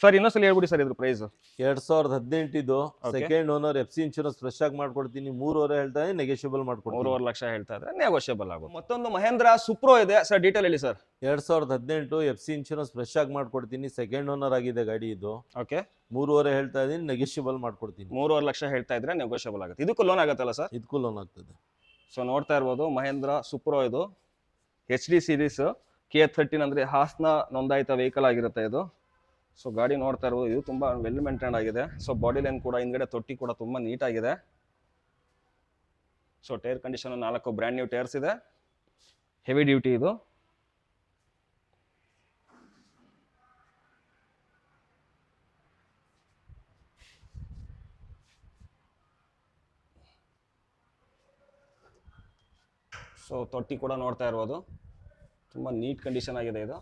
ಸರ್ ಇನ್ನೊಂದ್ಸಲ ಹೇಳ್ಬಿಡಿ ಸರ್ ಇದ್ರ ಪ್ರೈಸ್ ಎರಡ್ ಸಾವಿರದ ಹದಿನೆಂಟಿದು. Second owner F C insurance fresh ಆಗಿ ಮಾಡ್ಕೊಡ್ತೀನಿ ಮೂರುವರೆ ಹೇಳ್ತಾ ಇದ್ದೀನಿ ನೆಗೆಷಿಯಬಲ್ ಮಾಡ್ಕೊಡ್ತೀನಿ. ಮೂರುವರೆ ಲಕ್ಷ ಹೇಳ್ತಾ ಇದ್ರೆ ನೆಗೋಷಿಯಬಲ್ ಆಗುತ್ತೆ. ಮತ್ತೊಂದು ಮಹೇಂದ್ರ ಸುಪ್ರೋ ಇದೆ. ಸರ್ ಡೀಟೇಲ್ ಹೇಳಿ ಸರ್. ಎರಡ್ ಸಾವಿರದ ಹದಿನೆಂಟು ಎಫ್ ಸಿ ಇನ್ಶೂರೆನ್ಸ್ ಫ್ರೆಶ್ ಆಗಿ ಮಾಡ್ಕೊಡ್ತೀನಿ ಸೆಕೆಂಡ್ ಓನರ್ ಆಗಿದೆ ಗಾಡಿ ಇದು. ಓಕೆ ಮೂರುವರೆ ಹೇಳ್ತಾ ಇದ್ದೀನಿ ನೆಗೆಷಿಯಬಲ್ ಮಾಡ್ಕೊಡ್ತೀನಿ. ಮೂರುವರೆ ಲಕ್ಷ ಹೇಳ್ತಾ ಇದ್ರೆ ನೆಗೋಷಿಯಬಲ್ ಆಗುತ್ತೆ. ಇದಕ್ಕೂ ಲೋನ್ ಆಗುತ್ತಲ್ಲ ಸರ್? ಇದಕ್ಕೂ ಲೋನ್ ಆಗ್ತದೆ. ಸೊ ನೋಡ್ತಾ ಇರ್ಬೋದು ಮಹೇಂದ್ರ ಸುಪ್ರೋ ಇದು. H D series K thirteen ಅಂದ್ರೆ ಹಾಸನ ನೋಂದಾಯಿತ ವೆಹಿಕಲ್ ಆಗಿರುತ್ತೆ ಇದು. ಸೊ ಗಾಡಿ ನೋಡ್ತಾ ಇರ್ಬೋದು ಇದು ತುಂಬ ವೆಲ್ ಮೇಂಟೈನ್ ಆಗಿದೆ. ಸೊ ಬಾಡಿ ಲೈನ್ ಕೂಡ ಹಿಂದ್ಗಡೆ ತೊಟ್ಟಿ ಕೂಡ ತುಂಬ ನೀಟಾಗಿದೆ ಸೊ ಟೈರ್ ಕಂಡೀಷನ್ ನಾಲ್ಕು ಬ್ರ್ಯಾಂಡ್ ನ್ಯೂ ಟೈರ್ಸ್ ಇದೆ. ಹೆವಿ ಡ್ಯೂಟಿ ಇದು. ಸೊ ತೊಟ್ಟಿ ಕೂಡ ನೋಡ್ತಾ ಇರ್ಬೋದು ತುಂಬ ನೀಟ್ ಕಂಡೀಷನ್ ಆಗಿದೆ ಇದು.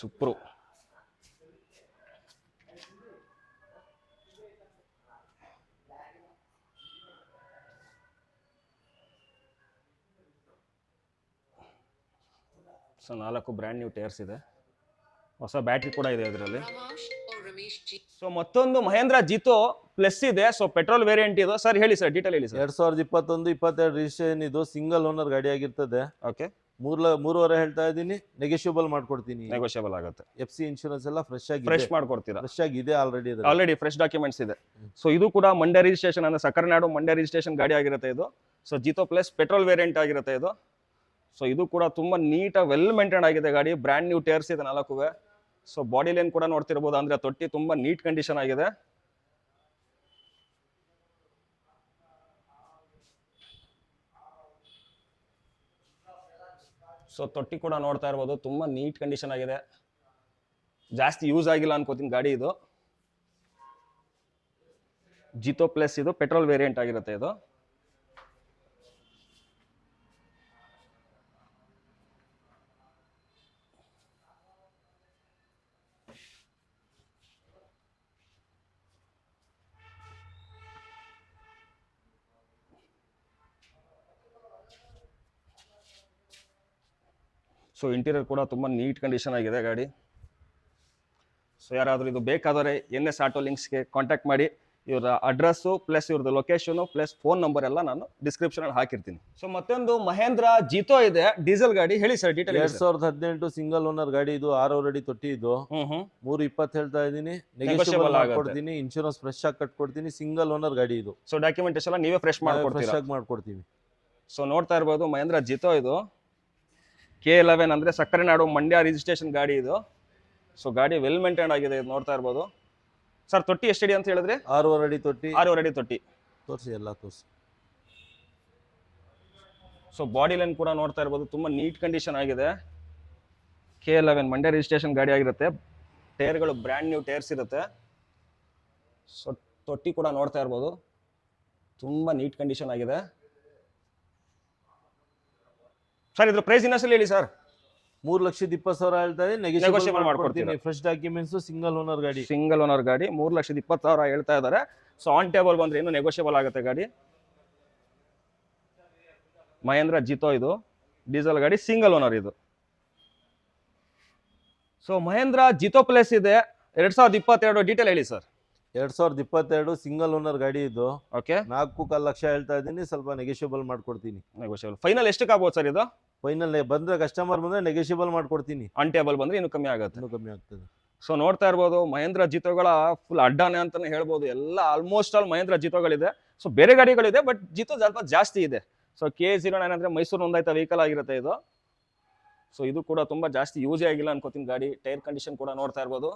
ಸುಪ್ರೋ. ಸೊ ನಾಲ್ಕು ಬ್ರ್ಯಾಂಡ್ ನ್ಯೂ ಟೈರ್ಸ್ ಇದೆ. ಹೊಸ ಬ್ಯಾಟ್ರಿ ಕೂಡ ಇದೆ ಅದರಲ್ಲಿ ಸೊ ಮತ್ತೊಂದು ಮಹೇಂದ್ರ ಜಿತೋ ಪ್ಲಸ್ ಇದೆ. ಸೊ ಪೆಟ್ರೋಲ್ ವೇರಿಯಂಟ್ ಇದು. ಸರ್ ಹೇಳಿ ಸರ್ ಡೀಟೇಲ್ ಹೇಳಿ ಸರ್ ಎರಡ್ ಸಾವಿರದ ಇಪ್ಪತ್ತೊಂದು ಇಪ್ಪತ್ತೆರಡು ರಿಜಿಸ್ಟ್ರೇಷನ್ ಇದು ಸಿಂಗಲ್ ಓನರ್ ಗಾಡಿ ಆಗಿರ್ತದೆ. ಓಕೆ ಮೂರ್ ಲ- ಮೂರುವರೆ ಹೇಳ್ತಾ ಇದ್ದೀನಿ ನೆಗೋಷಿಯಬಲ್ ಮಾಡ್ಕೊಡ್ತೀನಿ. ನೆಗೋಷಿಯಬಲ್ ಆಗುತ್ತೆ. ಎಫ್ ಸಿ ಇನ್ಶೂರೆನ್ಸ್ ಎಲ್ಲ ಫ್ರೆಶ್ ಆಗಿ ಫ್ರೆಶ್ ಆಗಿ ಮಾಡ್ಕೊಡ್ತೀರಾ? ಫ್ರೆಶ್ ಆಗಿದೆ ಆಲ್ರೆಡಿ ಆಲ್ರೆಡಿ ಫ್ರೆಶ್ ಡಾಕ್ಯುಮೆಂಟ್ಸ್ ಇದೆ. ಸೊ ಇದು ಕೂಡ ಮಂಡ್ಯ ರಿಜಿಸ್ಟ್ರೇಷನ್ ಅಂದ್ರೆ ಸಕರ್ನಾಡು ಮಂಡ್ಯ ರಿಜಿಸ್ಟ್ರೇಷನ್ ಗಾಡಿ ಆಗಿರುತ್ತೆ ಇದು. So Jeeto plus petrol variant ಆಗಿರುತ್ತೆ ಇದು. ಸೊ ಇದು ಕೂಡ ತುಂಬಾ ನೀಟಾಗಿ ವೆಲ್ ಮೇಂಟೈನ್ ಆಗಿದೆ ಗಾಡಿ. ಬ್ರ್ಯಾಂಡ್ ನ್ಯೂ ಟೈರ್ಸ್ ಇದೆ ನಾಲ್ಕುವೆ. ಸೊ ಬಾಡಿ ಲೈನ್ ಕೂಡ ನೋಡ್ತಿರ್ಬೋದು ಅಂದ್ರೆ ತೊಟ್ಟಿ ತುಂಬಾ ನೀಟ್ ಕಂಡೀಷನ್ ಆಗಿದೆ. ಸೊ ತೊಟ್ಟಿ ಕೂಡ ನೋಡ್ತಾ ಇರ್ಬೋದು. ತುಂಬಾ ನೀಟ್ ಕಂಡೀಷನ್ ಆಗಿದೆ. ಜಾಸ್ತಿ ಯೂಸ್ ಆಗಿಲ್ಲ ಅನ್ಕೋತೀನಿ ಗಾಡಿ ಇದು. ಜಿತೋ ಪ್ಲಸ್ ಇದು ಪೆಟ್ರೋಲ್ ವೇರಿಯಂಟ್ ಆಗಿರುತ್ತೆ ಇದು. ಸೊ ಇಂಟೀರಿಯರ್ ಕೂಡ ತುಂಬ ನೀಟ್ ಕಂಡೀಷನ್ ಆಗಿದೆ ಗಾಡಿ. ಸೊ ಯಾರಾದರೂ ಇದು ಬೇಕಾದರೆ ಎನ್ ಎಸ್ ಆಟೋ ಲಿಂಕ್ಸ್ಗೆ ಕಾಂಟ್ಯಾಕ್ಟ್ ಮಾಡಿ. ಇವರ ಅಡ್ರೆಸ್ಸು ಪ್ಲಸ್ ಇವ್ರದ್ದು ಲೊಕೇಶನು ಪ್ಲಸ್ ಫೋನ್ ನಂಬರ್ ಎಲ್ಲ ನಾನು ಡಿಸ್ಕ್ರಿಪ್ಷನಲ್ಲಿ ಹಾಕಿರ್ತೀನಿ. ಸೊ ಮತ್ತೊಂದು ಮಹೇಂದ್ರ ಜಿತೋ ಇದೆ ಡೀಸೆಲ್ ಗಾಡಿ. ಹೇಳಿ ಸರ್ ಡೀಟೇಲ್ ಎರಡ್ ಸಾವಿರದ ಹದಿನೆಂಟು ಸಿಂಗಲ್ ಓನರ್ ಗಾಡಿ ಇದು ಆರು ಅಡಿ ತೊಟ್ಟಿ ಇದು. ಮೂರು ಇಪ್ಪತ್ತು ಹೇಳ್ತಾ ಇದ್ದೀನಿ. ನೆಗೋಷಿಯಬಲ್ ಕೊಡ್ತೀನಿ. ಇನ್ಶೂರೆನ್ಸ್ ಫ್ರೆಶ್ ಆಗಿ ಕಟ್ಕೊಡ್ತೀನಿ ಸಿಂಗಲ್ ಓನರ್ ಗಾಡಿ ಇದು. ಸೊ ಡಾಕ್ಯುಮೆಂಟೇಶನ್ ಎಲ್ಲ ನೀವೇ ಫ್ರೆಶ್ ಫ್ರೆಶ್ ಮಾಡ್ಕೊಡ್ತೀರಾ? ಆಗಿ ಮಾಡ್ಕೊಡ್ತೀವಿ. ಸೊ ನೋಡ್ತಾ ಇರ್ಬೋದು ಮಹೇಂದ್ರ ಜಿತೋ ಇದು. ಕೆ ಎಲೆವೆನ್ ಅಂದರೆ ಸಕ್ಕರೆ ನಾಡು ಮಂಡ್ಯ ರಿಜಿಸ್ಟ್ರೇಷನ್ ಗಾಡಿ ಇದು. ಸೊ ಗಾಡಿ ವೆಲ್ ಮೇಂಟೈನ್ ಆಗಿದೆ ಇದು ನೋಡ್ತಾ ಇರ್ಬೋದು. ಸರ್ ತೊಟ್ಟಿ ಎಷ್ಟಡಿ ಅಂತ ಹೇಳಿದ್ರೆ? ಆರೂವರೆ ಅಡಿ ತೊಟ್ಟಿ. ಆರೂವರೆ ಅಡಿ ತೊಟ್ಟಿ. ತೋರಿಸಿ ಎಲ್ಲ ತೋರಿಸಿ. ಸೊ ಬಾಡಿ ಲೈನ್ ಕೂಡ ನೋಡ್ತಾ ಇರ್ಬೋದು. ತುಂಬ ನೀಟ್ ಕಂಡೀಷನ್ ಆಗಿದೆ. ಕೆ ಎಲೆವೆನ್ ಮಂಡ್ಯ ರಿಜಿಸ್ಟ್ರೇಷನ್ ಗಾಡಿ ಆಗಿರುತ್ತೆ. ಟೈರ್ಗಳು ಬ್ರ್ಯಾಂಡ್ ನ್ಯೂ ಟೈರ್ಸ್ ಇರುತ್ತೆ. ಸೊ ತೊಟ್ಟಿ ಕೂಡ ನೋಡ್ತಾ ಇರ್ಬೋದು. ತುಂಬ ನೀಟ್ ಕಂಡೀಷನ್ ಆಗಿದೆ. ಸರ್ ಇದ್ರ ಪ್ರೈಸ್ ಇನ್ನೊಂದ್ಸಲ ಹೇಳಿ ಸರ್ ಮೂರ್ ಲಕ್ಷದ ಇಪ್ಪತ್ತು ಸಾವಿರ ಹೇಳ್ತಾ ಇದ್ದೀನಿ Negotiable ನೆಗೆಷಿಯಬಲ್ ಮಾಡ್ಕೊಡ್ತೀನಿ. ಫ್ರೆಶ್ ಡಾಕ್ಯುಮೆಂಟ್ಸ್ ಸಿಂಗಲ್ ಓನರ್ ಗಾಡಿ. ಸಿಂಗಲ್ ಓನರ್ ಗಾಡಿ ಮೂರು ಲಕ್ಷದ ಇಪ್ಪತ್ತು ಸಾವಿರ ಹೇಳ್ತಾ ಇದ್ದಾರೆ. ಸೊ ಆನ್ ಟೇಬಲ್ ಬಂದ್ರೆ ಇನ್ನೂ ನೆಗೋಷಿಯಬಲ್ ಆಗುತ್ತೆ ಗಾಡಿ. ಮಹೇಂದ್ರ ಜಿತೋ ಇದು. ಡೀಸೆಲ್ ಗಾಡಿ ಸಿಂಗಲ್ ಓನರ್ ಇದು. ಸೊ ಮಹೇಂದ್ರ ಜಿತೋ ಪ್ಲೇಸ್ ಇದೆ. ಎರಡ್ ಸಾವಿರದ ಇಪ್ಪತ್ತೆರಡು ಡೀಟೇಲ್ ಹೇಳಿ ಸರ್ ಎರಡ್ ಸಾವಿರದ ಇಪ್ಪತ್ತೆರಡು ಸಿಂಗಲ್ ಓನರ್ ಗಾಡಿ ಇದು. ಓಕೆ ನಾಲ್ಕು ಕಾಲ್ ಲಕ್ಷ ಹೇಳ್ತಾ ಇದ್ದೀನಿ ಸ್ವಲ್ಪ ನೆಗೆಷಿಯಬಲ್ ಮಾಡ್ಕೊಡ್ತೀನಿ. ನೆಗೋಷಿಯಬಲ್ ಫೈನಲ್ ಎಷ್ಟಕ್ಕೆ ಆಗ್ಬೋದು ಸರ್ ಇದು? ಫೈನಲ್ ಬಂದ್ರೆ ಕಸ್ಟಮರ್ ಬಂದ್ರೆ ನೆಗೆಷಿಯಬಲ್ ಮಾಡ್ಕೊಡ್ತೀನಿ. ಅನ್ ಟೇಬಲ್ ಬಂದ್ರೆ ಇನ್ನು ಕಮ್ಮಿ ಆಗುತ್ತೆ. ಇನ್ನು ಕಮ್ಮಿ ಆಗ್ತದೆ. ಸೊ ನೋಡ್ತಾ ಇರ್ಬೋದು ಮಹೇಂದ್ರ ಜಿತೋಗಳ ಫುಲ್ ಅಡ್ಡಾನೆ ಅಂತಾನೆ ಹೇಳ್ಬೋದು. ಎಲ್ಲ ಆಲ್ಮೋಸ್ಟ್ ಆಲ್ ಮಹೇಂದ್ರ ಜಿತೋಗಳಿದೆ ಸೊ ಬೇರೆ ಗಾಡಿಗಳಿದೆ ಬಟ್ ಜಿತೋ ಸ್ವಲ್ಪ ಜಾಸ್ತಿ ಇದೆ. ಸೊ ಕೆ ಜೀರೋ ನೈನ್ ಅಂದ್ರೆ ಮೈಸೂರು ನೋಂದಾಯಿತ ವೆಹಿಕಲ್ ಆಗಿರುತ್ತೆ ಇದು. ಸೊ ಇದು ಕೂಡ ತುಂಬಾ ಜಾಸ್ತಿ ಯೂಸೇ ಆಗಿಲ್ಲ ಅನ್ಕೋತೀನಿ ಗಾಡಿ. ಟೈರ್ ಕಂಡೀಷನ್ ಕೂಡ ನೋಡ್ತಾ ಇರ್ಬೋದು.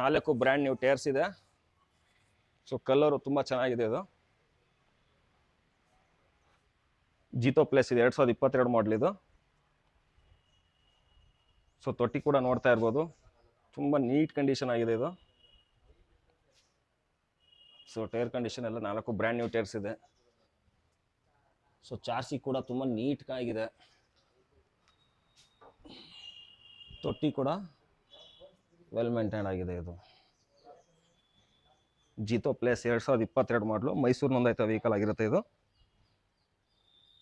ನಾಲ್ಕು ಬ್ರ್ಯಾಂಡ್ ನ್ಯೂ ಟೈರ್ಸ್ ಇದೆ. ಸೊ ಕಲರು ತುಂಬಾ ಚೆನ್ನಾಗಿದೆ ಇದು. ಜಿತೋ ಪ್ಲಸ್ ಇದೆ, ಎರಡು ಸಾವಿರದ ಇಪ್ಪತ್ತೆರಡು ಮಾಡಲ್ ಇದು. ಸೊ ತೊಟ್ಟಿ ಕೂಡ ನೋಡ್ತಾ ಇರ್ಬೋದು. ತುಂಬ ನೀಟ್ ಕಂಡೀಷನ್ ಆಗಿದೆ ಇದು. ಸೊ ಟೈರ್ ಕಂಡೀಷನ್ ಎಲ್ಲ ನಾಲ್ಕು ಬ್ರ್ಯಾಂಡ್ ನ್ಯೂ ಟೈರ್ಸ್ ಇದೆ. ಸೊ ಚಾರ್ಸಿ ಕೂಡ ತುಂಬ ನೀಟ್ ಆಗಿದೆ. ತೊಟ್ಟಿ ಕೂಡ ವೆಲ್ ಮೇಂಟೈನ್ ಆಗಿದೆ ಇದು. ಜಿತೋ ಪ್ಲೇಸ್ ಎರಡು ಸಾವಿರದ ಇಪ್ಪತ್ತೆರಡು ಮಾಡಲು ಮೈಸೂರು ನೋಂದಾಯಿತ ವೆಹಿಕಲ್ ಆಗಿರುತ್ತೆ ಇದು.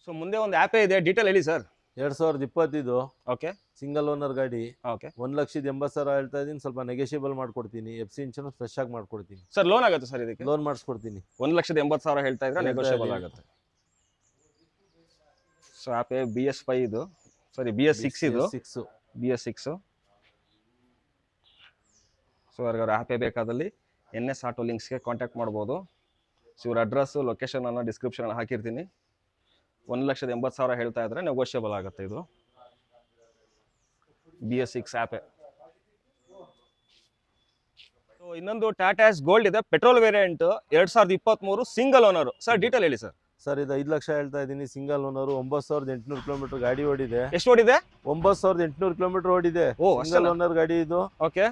ಸೊ ಮುಂದೆ ಒಂದು ಆ್ಯಪೇ ಇದೆ ಡೀಟೇಲ್ ಹೇಳಿ ಸರ್ ಎರಡು ಸಾವಿರದ ಇಪ್ಪತ್ತಿದು ಓಕೆ ಸಿಂಗಲ್ ಓನರ್ ಗಾಡಿ. ಓಕೆ ಒಂದ್ ಲಕ್ಷದ ಎಂಬತ್ತು ಸಾವಿರ ಹೇಳ್ತಾ ಇದ್ದೀನಿ ಸ್ವಲ್ಪ ನೆಗೆಷಿಯಬಲ್ ಮಾಡ್ಕೊಡ್ತೀನಿ. ಎಫ್ ಸಿ ಇನ್ಶೂರೆನ್ಸ್ ಫ್ರೆಶ್ ಆಗಿ ಮಾಡ್ಕೊಡ್ತೀನಿ. ಸರ್ ಲೋನ್ ಆಗುತ್ತೆ ಸರ್ ಇದಕ್ಕೆ? ಲೋನ್ ಮಾಡಿಸ್ಕೊಡ್ತೀನಿ. ಒಂದು ಲಕ್ಷದ ಎಂಬತ್ತು ಸಾವಿರ ಹೇಳ್ತಾ ಇದ್ರೆ ನೆಗೋಷಿಯಬಲ್ ಆಗುತ್ತೆ. So Ape B S five ಇದು. ಸಾರಿ ಬಿ ಎಸ್ ಸಿಕ್ಸ್ ಇದು. Six B S six so ಯಾರಿಗಾರು ಆ್ಯಪೇ ಬೇಕಾದಲ್ಲಿ ಎನ್ ಎಸ್ ಆಟೋ ಲಿಂಕ್ಸ್ಗೆ ಕಾಂಟ್ಯಾಕ್ಟ್ ಮಾಡ್ಬೋದು. ಸೊ ಇವ್ರ ಅಡ್ರೆಸ್ಸು ಲೊಕೇಶನನ್ನು ಡಿಸ್ಕ್ರಿಪ್ಷನಲ್ಲಿ ಹಾಕಿರ್ತೀನಿ. ಒಂದು ಲಕ್ಷದ ಎಂಬತ್ತು ಸಾವಿರ ಹೇಳ್ತಾ ಇದ್ರೆ ನೆಗೋಷಿಯಬಲ್ ಆಗುತ್ತೆ ಇದು. B S six Ape. So ಇನ್ನೊಂದು ಟಾಟಾಸ್ ಗೋಲ್ಡ್ ಇದೆ. ಪೆಟ್ರೋಲ್ ವೇರಿಯಂಟ್ ಎರಡು ಸಾವಿರದ ಇಪ್ಪತ್ತ್ಮೂರು ಸಿಂಗಲ್ ಓನರು ಸರ್ ಡೀಟೇಲ್ ಹೇಳಿ ಸರ್ ಸರ್ ಇದು ಐದು ಲಕ್ಷ ಹೇಳ್ತಾ ಇದ್ದೀನಿ. ಸಿಂಗಲ್ ಓನರ್ ಒಂಬತ್ತು ಸಾವಿರದ ಎಂಟುನೂರು ಕಿಲೋಮೀಟರ್ ಗಾಡಿ ಓಡಿದೆ. ಎಷ್ಟು ಓಡಿದೆ? ಒಂಬತ್ತು ಸಾವಿರದ ಎಂಟುನೂರು ಕಿಲೋಮೀಟರ್ ಓಡಿದೆ. ಓ, ಸಿಂಗಲ್ ಓನರ್ ಗಾಡಿ ಇದು. ಓಕೆ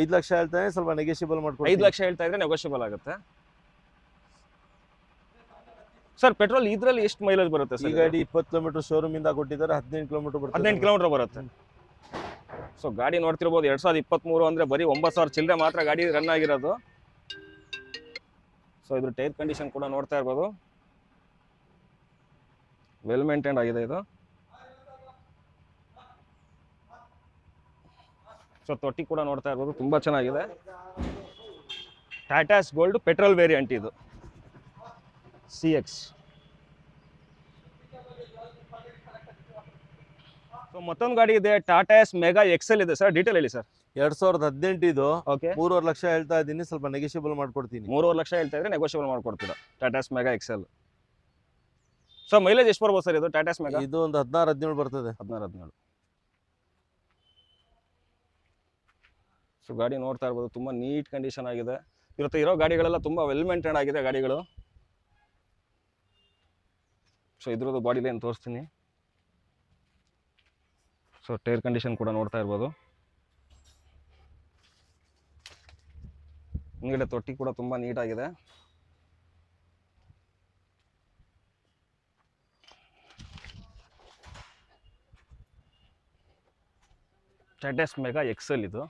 ಐದು ಲಕ್ಷ ಹೇಳ್ತಾನೆ ಸ್ವಲ್ಪ ನೆಗೆಷಿಯಬಲ್ ಐದು ಮಾಡ್ಕೊಡ್ತೀನಿ ಲಕ್ಷ ಹೇಳ್ತಾ ಇದ್ರೆ ನೆಗೋಷಿಯಬಲ್ ಆಗುತ್ತೆ. ಸರ್ ಪೆಟ್ರೋಲ್ ಇದ್ರಲ್ಲಿ ಎಷ್ಟು ಮೈಲೇಜ್ ಬರುತ್ತೆ ಈ ಸರ್ ಗಾಡಿ ಇಪ್ಪತ್ತು ಕಿಲೋಮೀಟರ್ ಶೋರೂಮ್ ಇಂದ ಕೊಟ್ಟಿದ್ದಾರೆ ಹದಿನೆಂಟು ಕಿಲೋಮೀಟರ್ ಬರುತ್ತೆ ಹದಿನೆಂಟು ಕಿಲೋಮೀಟರ್ ಬರುತ್ತೆ. ಸೊ ಗಾಡಿ ನೋಡ್ತಿರ್ಬೋದು ಎರಡ್ ಸಾವಿರದ ಇಪ್ಪತ್ತ್ಮೂರು ಅಂದ್ರೆ ಬರೀ ಒಂಬತ್ತು ಸಾವಿರ ಚಿಲ್ಲರೆ ಮಾತ್ರ ಗಾಡಿ ರನ್ ಆಗಿರೋದು. ಸೊ ಇದ್ರ ಟೈರ್ ಕಂಡೀಷನ್ ಕೂಡ ನೋಡ್ತಾ ಇರ್ಬೋದು. ವೆಲ್ ಮೇಂಟೈನ್ ಆಗಿದೆ ಇದು. ಸೊ ತೊಟ್ಟಿ ಕೂಡ ನೋಡ್ತಾ ಇರ್ಬೋದು ತುಂಬ ಚೆನ್ನಾಗಿದೆ. ಟಾಟಾಸ್ ಗೋಲ್ಡ್ ಪೆಟ್ರೋಲ್ ವೇರಿಯಂಟ್ ಇದು. ಸಿ ಎಕ್ಸ್ ಸೊ ಮತ್ತೊಂದು ಗಾಡಿ ಇದೆ ಟಾಟಾಸ್ ಮೆಗಾ ಎಕ್ಸೆಲ್ ಇದೆ. ಸರ್ ಡೀಟೇಲ್ ಹೇಳಿ ಸರ್ ಎರಡ್ ಸಾವಿರದ ಹದಿನೆಂಟು ಇದು. ಓಕೆ ಮೂರುವರೆ ಲಕ್ಷ ಹೇಳ್ತಾ ಇದ್ದೀನಿ ಸ್ವಲ್ಪ ನೆಗೋಷಿಯಬಲ್ ಮಾಡ್ಕೊಡ್ತೀನಿ. ಮೂರುವರೆ ಲಕ್ಷ ಹೇಳ್ತಾ ಇದ್ರೆ ನೆಗೋಷಿಯಬಲ್ ಮಾಡ್ಕೊಡ್ತೀರಾ? Tata Ace mega XL so mileage ಎಷ್ಟು ಬರ್ಬೋದು ಸರ್ ಇದು ಟಾಟಾಸ್ ಮೆಗಾ ಇದು ಒಂದು ಹದಿನಾರು ಹದಿನೇಳು ಬರ್ತದೆ. ಹದಿನಾರು ಹದಿನೇಳು. ಸೊ ಗಾಡಿ ನೋಡ್ತಾ ಇರ್ಬೋದು, ತುಂಬ ನೀಟ್ ಕಂಡೀಷನ್ ಆಗಿದೆ. ಇವತ್ತು ಇರೋ ಗಾಡಿಗಳೆಲ್ಲ ತುಂಬ ವೆಲ್ ಮೇಂಟೈನ್ ಆಗಿದೆ ಗಾಡಿಗಳು. ಸೊ ಇದ್ರದ್ದು ಬಾಡಿ ಲೈನ್ ತೋರಿಸ್ತೀನಿ. ಸೊ ಟೈರ್ ಕಂಡೀಷನ್ ಕೂಡ ನೋಡ್ತಾ ಇರ್ಬೋದು. ಹಿಂದ್ಗಡೆ ತೊಟ್ಟಿ ಕೂಡ ತುಂಬ ನೀಟಾಗಿದೆ ಸ್ಟೇಟಸ್ ಮೆಗಾ ಎಕ್ಸೆಲ್ ಇದು.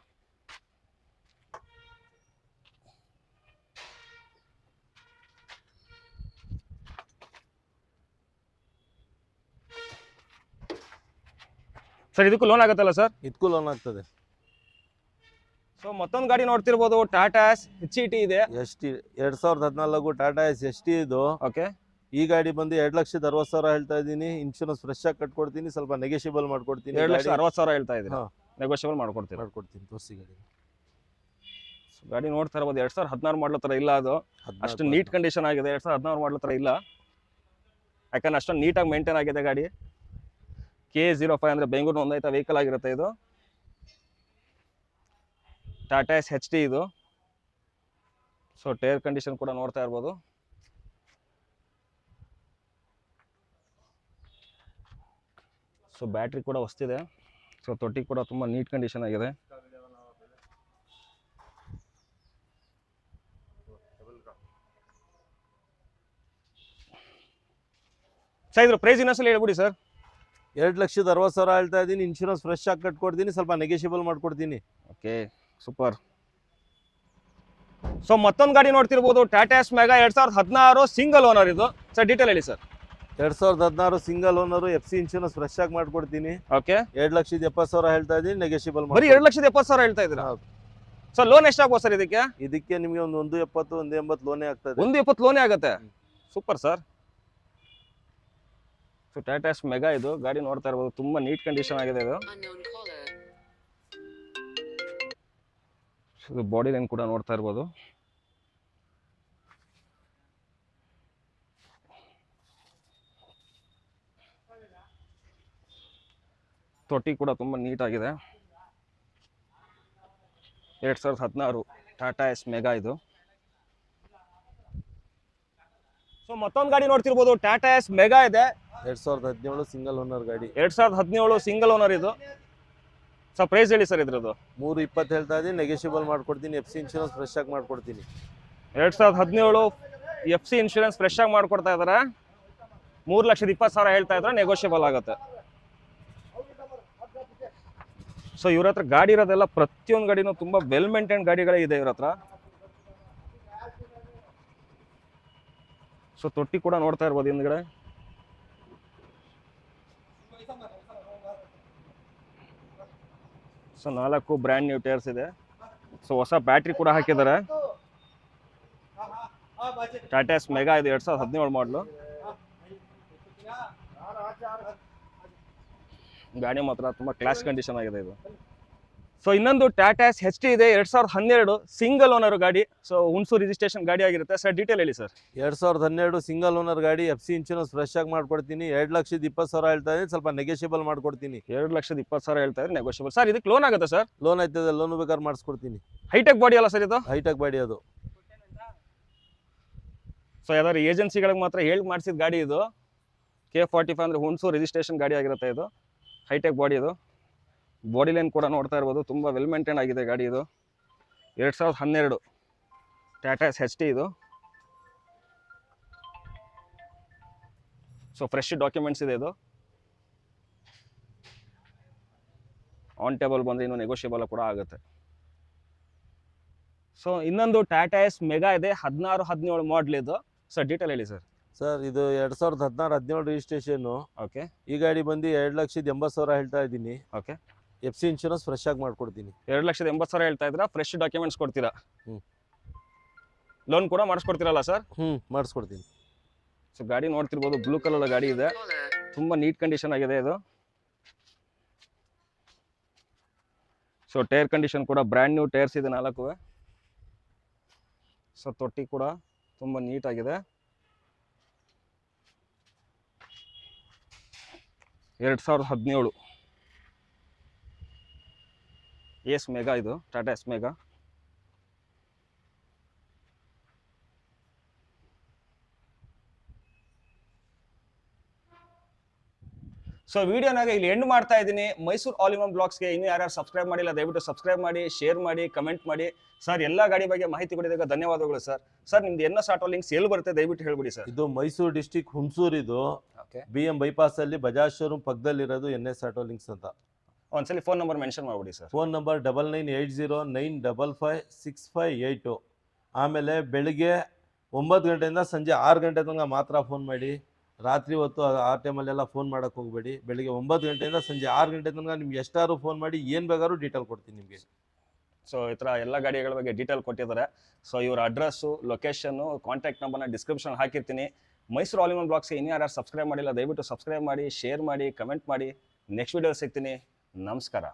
ಸರ್ ಇದಕ್ಕೂ ಲೋನ್ ಆಗುತ್ತಲ್ಲ ಸರ್ ಇದಕ್ಕೂ ಲೋನ್ ಆಗ್ತದೆ. ಸೊ ಮತ್ತೊಂದು ಗಾಡಿ ನೋಡ್ತಿರ್ಬೋದು ಟಾಟಾಸ್ ಎಚ್ ಇ ಟಿ ಇದೆ. ಎಸ್ ಟಿ ಎರಡ್ ಸಾವಿರದ ಹದಿನಾಲ್ಕು ಟಾಟಾ ಎಸ್ ಎಸ್ ಟಿ ಇದು. ಓಕೆ ಈ ಗಾಡಿ ಬಂದು ಎರಡ್ ಲಕ್ಷದ ಅರವತ್ತು ಸಾವಿರ ಹೇಳ್ತಾ ಇದ್ದೀನಿ. ಇನ್ಶೂರೆನ್ಸ್ ಫ್ರೆಶ್ ಆಗಿ ಕಟ್ಕೊಡ್ತೀನಿ ಸ್ವಲ್ಪ ನೆಗೋಷಿಯಬಲ್ ಮಾಡ್ಕೊಡ್ತೀನಿ ಎರಡು ಲಕ್ಷ ಅರವತ್ತು ಸಾವಿರ ಹೇಳ್ತಾ ಇದ್ದೀನಿ. ನೆಗೋಷಿಯಬಲ್ ಮಾಡ್ಕೊಡ್ತೀನಿ ಮಾಡ್ಕೊಡ್ತೀನಿ ತೋರಿಸಿ ಗಾಡಿ. ಗಾಡಿ ನೋಡ್ತಾ ಇರ್ಬೋದು ಎರಡ್ ಸಾವಿರದ ಹದಿನಾರು ಮಾಡ್ಲೋ ಥರ ಇಲ್ಲ ಅದು. ಅಷ್ಟು ನೀಟ್ ಕಂಡೀಷನ್ ಆಗಿದೆ ಎರಡ್ ಸಾವಿರದ ಹದಿನಾರು ಮಾಡ್ಲೋ ಥರ ಇಲ್ಲ. ಯಾಕಂದ್ರೆ ಅಷ್ಟೊಂದು ನೀಟಾಗಿ ಮೇಂಟೈನ್ ಆಗಿದೆ ಗಾಡಿ. ಕೆ ಜೀರೋ ಫೈವ್ ಅಂದರೆ ಬೆಂಗಳೂರು ನೋಂದಾಯಿತ ವೆಹಿಕಲ್ ಆಗಿರುತ್ತೆ ಇದು. ಟಾಟಾ ಎಸ್ ಹೆಚ್ ಇದು. ಸೊ ಟೈರ್ ಕಂಡೀಷನ್ ಕೂಡ ನೋಡ್ತಾ ಇರ್ಬೋದು. ಸೊ ಬ್ಯಾಟ್ರಿ ಕೂಡ ಹೊಸ್ತಿದೆ. ಸೊ ತೊಟ್ಟಿ ಕೂಡ ತುಂಬ ನೀಟ್ ಕಂಡೀಷನ್ ಆಗಿದೆ. ಸರ್ ಇದ್ರ ಪ್ರೈಸ್ ಇನ್ನೊಂದ್ಸಲ ಹೇಳ್ಬಿಡಿ ಸರ್ ಎರಡ್ ಲಕ್ಷದ ಅರವತ್ತು ಸಾವಿರ ಹೇಳ್ತಾ ಇದ್ದೀನಿ ಇನ್ಶೂರೆನ್ಸ್ ಫ್ರೆಶ್ ಆಗಿ ಕಟ್ಕೊಡ್ತೀನಿ ಸ್ವಲ್ಪ ನೆಗೆಷಿಯಬಲ್ ಮಾಡ್ಕೊಡ್ತೀನಿ. ಓಕೆ ಸೂಪರ್ ಸೊ ಮತ್ತೊಂದು ಗಾಡಿ ನೋಡ್ತಿರ್ಬೋದು ಟಾಟಾ ಮ್ಯಾಗ ಎರಡ್ ಸಾವಿರದ ಹದಿನಾರು ಸಿಂಗಲ್ ಓನರ್ ಇದು. ಸರ್ ಡೀಟೇಲ್ ಹೇಳಿ ಸರ್ ಎರಡ್ ಸಾವಿರದ ಹದಿನಾರು single owner F C insurance fresh ಆಗಿ ಮಾಡ್ಕೊಡ್ತೀನಿ. ಓಕೆ ಎರಡ್ ಲಕ್ಷದ ಎಪ್ಪತ್ತು ಸಾವಿರ ಹೇಳ್ತಾ ಇದ್ದೀನಿ ನೆಗೆಷಿಯಬಲ್ ಮಾಡಿ ಎರಡು ಲಕ್ಷದ ಎಪ್ಪತ್ತು ಸಾವಿರ ಹೇಳ್ತಾ ಇದ್ದೀರಾ? ಸರ್ ಸೊ ಲೋನ್ ಎಷ್ಟಾಗ್ಬೋದು ಸರ್ ಇದಕ್ಕೆ? ಇದಕ್ಕೆ ನಿಮಗೆ ಒಂದು ಒಂದು ಎಪ್ಪತ್ತು ಒಂದು ಎಂಬತ್ತು ಲೋನೇ ಆಗ್ತದೆ. ಒಂದು ಎಪ್ಪತ್ತು ಲೋನೇ ಆಗುತ್ತೆ? Super sir so Tata Ace mega ಇದು. ಗಾಡಿ ನೋಡ್ತಾ ಇರ್ಬೋದು. ತುಂಬಾ ನೀಟ್ ಕಂಡೀಷನ್ ಆಗಿದೆ ಇದು. ಇದು ಬಾಡಿ ಲೈನ್ ಕೂಡ ನೋಡ್ತಾ ಇರ್ಬೋದು. ತೊಟ್ಟಿ ಕೂಡ ತುಂಬ ನೀಟಾಗಿದೆ ಎರಡು ಸಾವಿರದ ಹದಿನಾರು ಟಾಟಾ ಎಸ್ ಮೆಗಾ ಇದು. ಸೊ ಮತ್ತೊಂದು ಗಾಡಿ ನೋಡ್ತಿರ್ಬೋದು ಟಾಟಾ ಎಸ್ ಮೆಗಾ ಇದೆ. ಎರಡ್ ಸಾವಿರದ ಹದಿನೇಳು ಸಿಂಗಲ್ ಓನರ್ ಗಾಡಿ. ಎರಡು ಸಾವಿರದ ಹದಿನೇಳು ಸಿಂಗಲ್ ಓನರ್ ಇದು. ಸರ್ ಪ್ರೈಸ್ ಹೇಳಿ ಸರ್ ಇದ್ರದ್ದು. ಮೂರು ಇಪ್ಪತ್ತು ಹೇಳ್ತಾ ಇದ್ದೀನಿ ನೆಗೆಷಿಯಬಲ್ ಮಾಡ್ಕೊಡ್ತೀನಿ ಎಫ್ ಸಿ ಇನ್ಶೂರೆನ್ಸ್ ಫ್ರೆಶ್ ಆಗಿ ಮಾಡ್ಕೊಡ್ತೀನಿ. ಎರಡ್ ಸಾವಿರದ ಹದಿನೇಳು ಎಫ್ ಸಿ ಇನ್ಶೂರೆನ್ಸ್ ಫ್ರೆಶ್ ಆಗಿ ಮಾಡ್ಕೊಡ್ತಾ ಇದ್ದಾರೆ ಮೂರು ಲಕ್ಷದ ಇಪ್ಪತ್ತು ಸಾವಿರ ಹೇಳ್ತಾ ಇದ್ರೆ ನೆಗೋಷಿಯಬಲ್ ಆಗುತ್ತೆ. ಸೊ ಇವ್ರ ಹತ್ರ ಗಾಡಿ ಇರೋದೆಲ್ಲ ಪ್ರತಿಯೊಂದು ಗಾಡಿನೂ ತುಂಬ ವೆಲ್ ಮೇಂಟೈನ್ ಗಾಡಿಗಳೇ ಇದೆ ಇವ್ರ ಹತ್ರ. ಸೊ ತೊಟ್ಟಿ ಕೂಡ ನೋಡ್ತಾ ಇರ್ಬೋದು ಹಿಂದ್ಗಡೆ. ಸೊ ನಾಲ್ಕು ಬ್ರ್ಯಾಂಡ್ ನ್ಯೂ ಟೈರ್ಸ್ ಇದೆ. ಸೊ ಹೊಸ ಬ್ಯಾಟ್ರಿ ಕೂಡ ಹಾಕಿದ್ದಾರೆ. ಟಾಟಾಸ್ ಮೆಗಾ ಇದು ಎರಡ್ ಸಾವಿರದ ಹದಿನೇಳು ಮಾಡಲು ಗಾಡಿ ಮಾತ್ರ ತುಂಬಾ ಕ್ಲಾಸ್ ಕಂಡೀಷನ್ ಆಗಿದೆ ಇದು. ಸೊ ಇನ್ನೊಂದು ಟಾಟಾಸ್ ಹೆಚ್ ಟಿ ಇದೆ ಎರಡ್ ಸಾವಿರದ ಹನ್ನೆರಡು ಸಿಂಗಲ್ ಓನರ್ ಗಾಡಿ. ಸೊ ಹುಣಸು ರಿಜಿಸ್ಟ್ರೇಷನ್ ಗಾಡಿ ಆಗಿರುತ್ತೆ. ಸರ್ ಡೀಟೇಲ್ ಹೇಳಿ ಸರ್ ಎರಡ್ ಸಾವಿರದ ಹನ್ನೆರಡು ಸಿಂಗಲ್ ಓನರ್ ಗಾಡಿ ಎಫ್ ಸಿ ಇನ್ಶೂರೆನ್ಸ್ ಫ್ರೆಶ್ ಆಗಿ ಮಾಡ್ಕೊಡ್ತೀನಿ. ಎರಡು ಲಕ್ಷದ ಇಪ್ಪತ್ತು ಸಾವಿರ ಹೇಳ್ತಾ ಇದ್ದೀನಿ. ಸ್ವಲ್ಪ ನೆಗೆಷಿಯಬಲ್ ಮಾಡ್ಕೊಡ್ತೀನಿ. ಎರಡು ಲಕ್ಷದ ಇಪ್ಪತ್ತು ಸಾವಿರ ಹೇಳ್ತಾ ಇದ್ರೆ ನೆಗೋಷಿಯಬಲ್ ಸರ್ ಇದಕ್ಕೆ ಲೋನ್ ಆಗುತ್ತೆ ಸರ್ ಲೋನ್ ಆಯ್ತದೆ ಲೋನ್ ಬೇಕಾದ್ರೆ ಮಾಡಿಸ್ಕೊಡ್ತೀನಿ. ಹೈಟೆಕ್ ಬಾಡಿ ಅಲ್ಲ ಸರ್ ಇದು? ಹೈಟೆಕ್ ಬಾಡಿ ಅದು. ಸೊ ಯಾವ್ದಾದ್ರು ಏಜೆನ್ಸಿಗಳಿಗೆ ಮಾತ್ರ ಹೇಳಿ ಮಾಡಿಸಿದ ಗಾಡಿ ಇದು. ಕೆ ಫಾರ್ಟಿ ಫೈವ್ ಅಂದರೆ ಹುಣಸು ರಿಜಿಸ್ಟ್ರೇಷನ್ ಗಾಡಿ ಆಗಿರುತ್ತೆ ಇದು. ಹೈಟೆಕ್ ಬಾಡಿ ಇದು ಬಾಡಿ ಲೈನ್ ಕೂಡ ನೋಡ್ತಾ ಇರ್ಬೋದು. ತುಂಬ ವೆಲ್ ಮೇಂಟೈನ್ ಆಗಿದೆ ಗಾಡಿ ಇದು. ಎರಡು ಸಾವಿರದ ಹನ್ನೆರಡು ಟಾಟಾಸ್ ಹೆಚ್ ಟಿ ಇದು. ಸೊ ಫ್ರೆಶ್ ಡಾಕ್ಯುಮೆಂಟ್ಸ್ ಇದೆ ಇದು. ಆನ್ ಟೇಬಲ್ ಬಂದರೆ ಇನ್ನೂ ನೆಗೋಷಿಯಬಲ್ ಕೂಡ ಆಗುತ್ತೆ. ಸೊ ಇನ್ನೊಂದು ಟಾಟಾ ಎಸ್ ಮೆಗಾ ಇದೆ. ಹದಿನಾರು ಹದಿನೇಳು ಮಾಡಲ್ ಇದು. ಸರ್ ಡೀಟೇಲ್ ಹೇಳಿ ಸರ್ ಸರ್ ಇದು ಎರಡ್ ಸಾವಿರದ ಹದಿನಾರು ಹದಿನೇಳು ರಿಜಿಸ್ಟ್ರೇಷನ್ ಓಕೆ ಈ ಗಾಡಿ ಬಂದು ಎರಡು ಲಕ್ಷದ ಎಂಬತ್ತು ಸಾವಿರ ಹೇಳ್ತಾ ಇದ್ದೀನಿ. Okay F C insurance fresh ಆಗಿ ಮಾಡ್ಕೊಡ್ತೀನಿ. ಎರಡು ಲಕ್ಷದ ಎಂಬತ್ತು ಸಾವಿರ ಹೇಳ್ತಾ ಇದ್ದೀರಾ? ಫ್ರೆಶ್ ಡಾಕ್ಯುಮೆಂಟ್ಸ್ ಕೊಡ್ತೀರಾ? ಹ್ಮ್. ಲೋನ್ ಕೂಡ ಮಾಡಿಸ್ಕೊಡ್ತೀರಲ್ಲ ಸರ್ ಹ್ಞೂ ಮಾಡಿಸ್ಕೊಡ್ತೀನಿ. ಸೊ ಗಾಡಿ ನೋಡ್ತಿರ್ಬೋದು ಬ್ಲೂ ಕಲರ್ ಗಾಡಿ ಇದೆ. ತುಂಬ ನೀಟ್ ಕಂಡೀಷನ್ ಆಗಿದೆ ಇದು. ಸೊ ಟೈರ್ ಕಂಡೀಷನ್ ಕೂಡ ಬ್ರ್ಯಾಂಡ್ ನ್ಯೂ ಟೈರ್ಸ್ ಇದೆ ನಾಲ್ಕು ಸೊ ತೊಟ್ಟಿ ಕೂಡ ತುಂಬ ನೀಟ್ ಆಗಿದೆ. ಎರಡು ಸಾವಿರದ ಹದಿನೇಳು. ಎಸ್ ಮೆಗಾ ಇದು ಟಾಟಾ ಎಸ್ ಮೆಗಾ. ಸೊ ವಿಡಿಯೋನಾಗ ಇಲ್ಲಿ ಎಂಡ್ ಮಾಡ್ತಾ ಇದ್ದೀನಿ. ಮೈಸೂರು ಆಲಿಮಮ್ ಇನ್ ಒನ್ ಬ್ಲಾಗ್ಸ್ಗೆ ಇನ್ನೂ ಯಾರ್ಯಾರು ಸಬ್ಸ್ಕ್ರೈಬ್ ಮಾಡಿಲ್ಲ ದಯವಿಟ್ಟು ಸಬ್ಸ್ಕ್ರೈಬ್ ಮಾಡಿ ಶೇರ್ ಮಾಡಿ ಕಮೆಂಟ್ ಮಾಡಿ. ಸರ್ ಎಲ್ಲ ಗಾಡಿ ಬಗ್ಗೆ ಮಾಹಿತಿ ಕೊಡಿದಾಗ ಧನ್ಯವಾದಗಳು ಸರ್ ಸರ್ ನಿಮ್ದು ಎನ್ ಎಸ್ ಆಟೋ ಲಿಂಕ್ಸ್ ಎಲ್ಲಿ ಬರುತ್ತೆ? ದಯವಿಟ್ಟು ಹೇಳ್ಬಿಡಿ ಸರ್ ಇದು ಮೈಸೂರು ಡಿಸ್ಟಿಕ್ ಹುಣಸೂರು ಇದು. ಓಕೆ ಬಿ ಎಂ ಬೈಪಾಸ್ ಅಲ್ಲಿ ಬಜಾಜ್ ಶೋರೂಮ್ ಪಕ್ಕದಲ್ಲಿರೋದು ಎನ್ ಎಸ್ ಆಟೋ ಲಿಂಕ್ಸ್ ಅಂತ. ಒಂದ್ಸಲಿ ಫೋನ್ ನಂಬರ್ ಮೆನ್ಷನ್ ಮಾಡ್ಬಿಡಿ sir phone number double nine eight zero nine double five six five eight ಆಮೇಲೆ ಬೆಳಿಗ್ಗೆ ಒಂಬತ್ತು ಗಂಟೆಯಿಂದ ಸಂಜೆ ಆರು ಗಂಟೆ ತನಕ ಮಾತ್ರ ಫೋನ್ ಮಾಡಿ. ರಾತ್ರಿ ಹೊತ್ತು ಆ- ಆ ಟೈಮಲ್ಲೆಲ್ಲ ಫೋನ್ ಮಾಡೋಕ್ಕೆ ಹೋಗಬೇಡಿ. ಬೆಳಿಗ್ಗೆ ಒಂಬತ್ತು ಗಂಟೆಯಿಂದ ಸಂಜೆ ಆರು ಗಂಟೆ ತನಕ ನಿಮ್ಗೆ ಎಷ್ಟಾದ್ರು ಫೋನ್ ಮಾಡಿ ಏನು ಬೇಕಾದ್ರೂ ಡೀಟೇಲ್ ಕೊಡ್ತೀನಿ ನಿಮಗೆ. ಸೊ ಈ ಥರ ಎಲ್ಲ ಗಾಡಿಗಳ ಬಗ್ಗೆ ಡೀಟೇಲ್ ಕೊಟ್ಟಿದ್ದಾರೆ. ಸೊ ಇವ್ರ ಅಡ್ರೆಸ್ಸು ಲೊಕೇಶನ್ನು ಕಾಂಟ್ಯಾಕ್ಟ್ ನಂಬರ್ನ ಡಿಸ್ಕ್ರಿಪ್ಷನ್ ಹಾಕಿರ್ತೀನಿ. ಮೈಸೂರು ಆಲಿಮನ್ ಇನ್ ಒನ್ ಬ್ಲಾಗ್ಸ್ಗೆ ಇನ್ನೂ ಯಾರು ಸಬ್ಸ್ಕ್ರೈಬ್ ಮಾಡಿಲ್ಲ ದಯವಿಟ್ಟು ಸಬ್ಸ್ಕ್ರೈಬ್ ಮಾಡಿ ಶೇರ್ ಮಾಡಿ ಕಮೆಂಟ್ ಮಾಡಿ. ನೆಕ್ಸ್ಟ್ ವೀಡಿಯೋ ಸಿಗ್ತೀನಿ. ನಮಸ್ಕಾರ.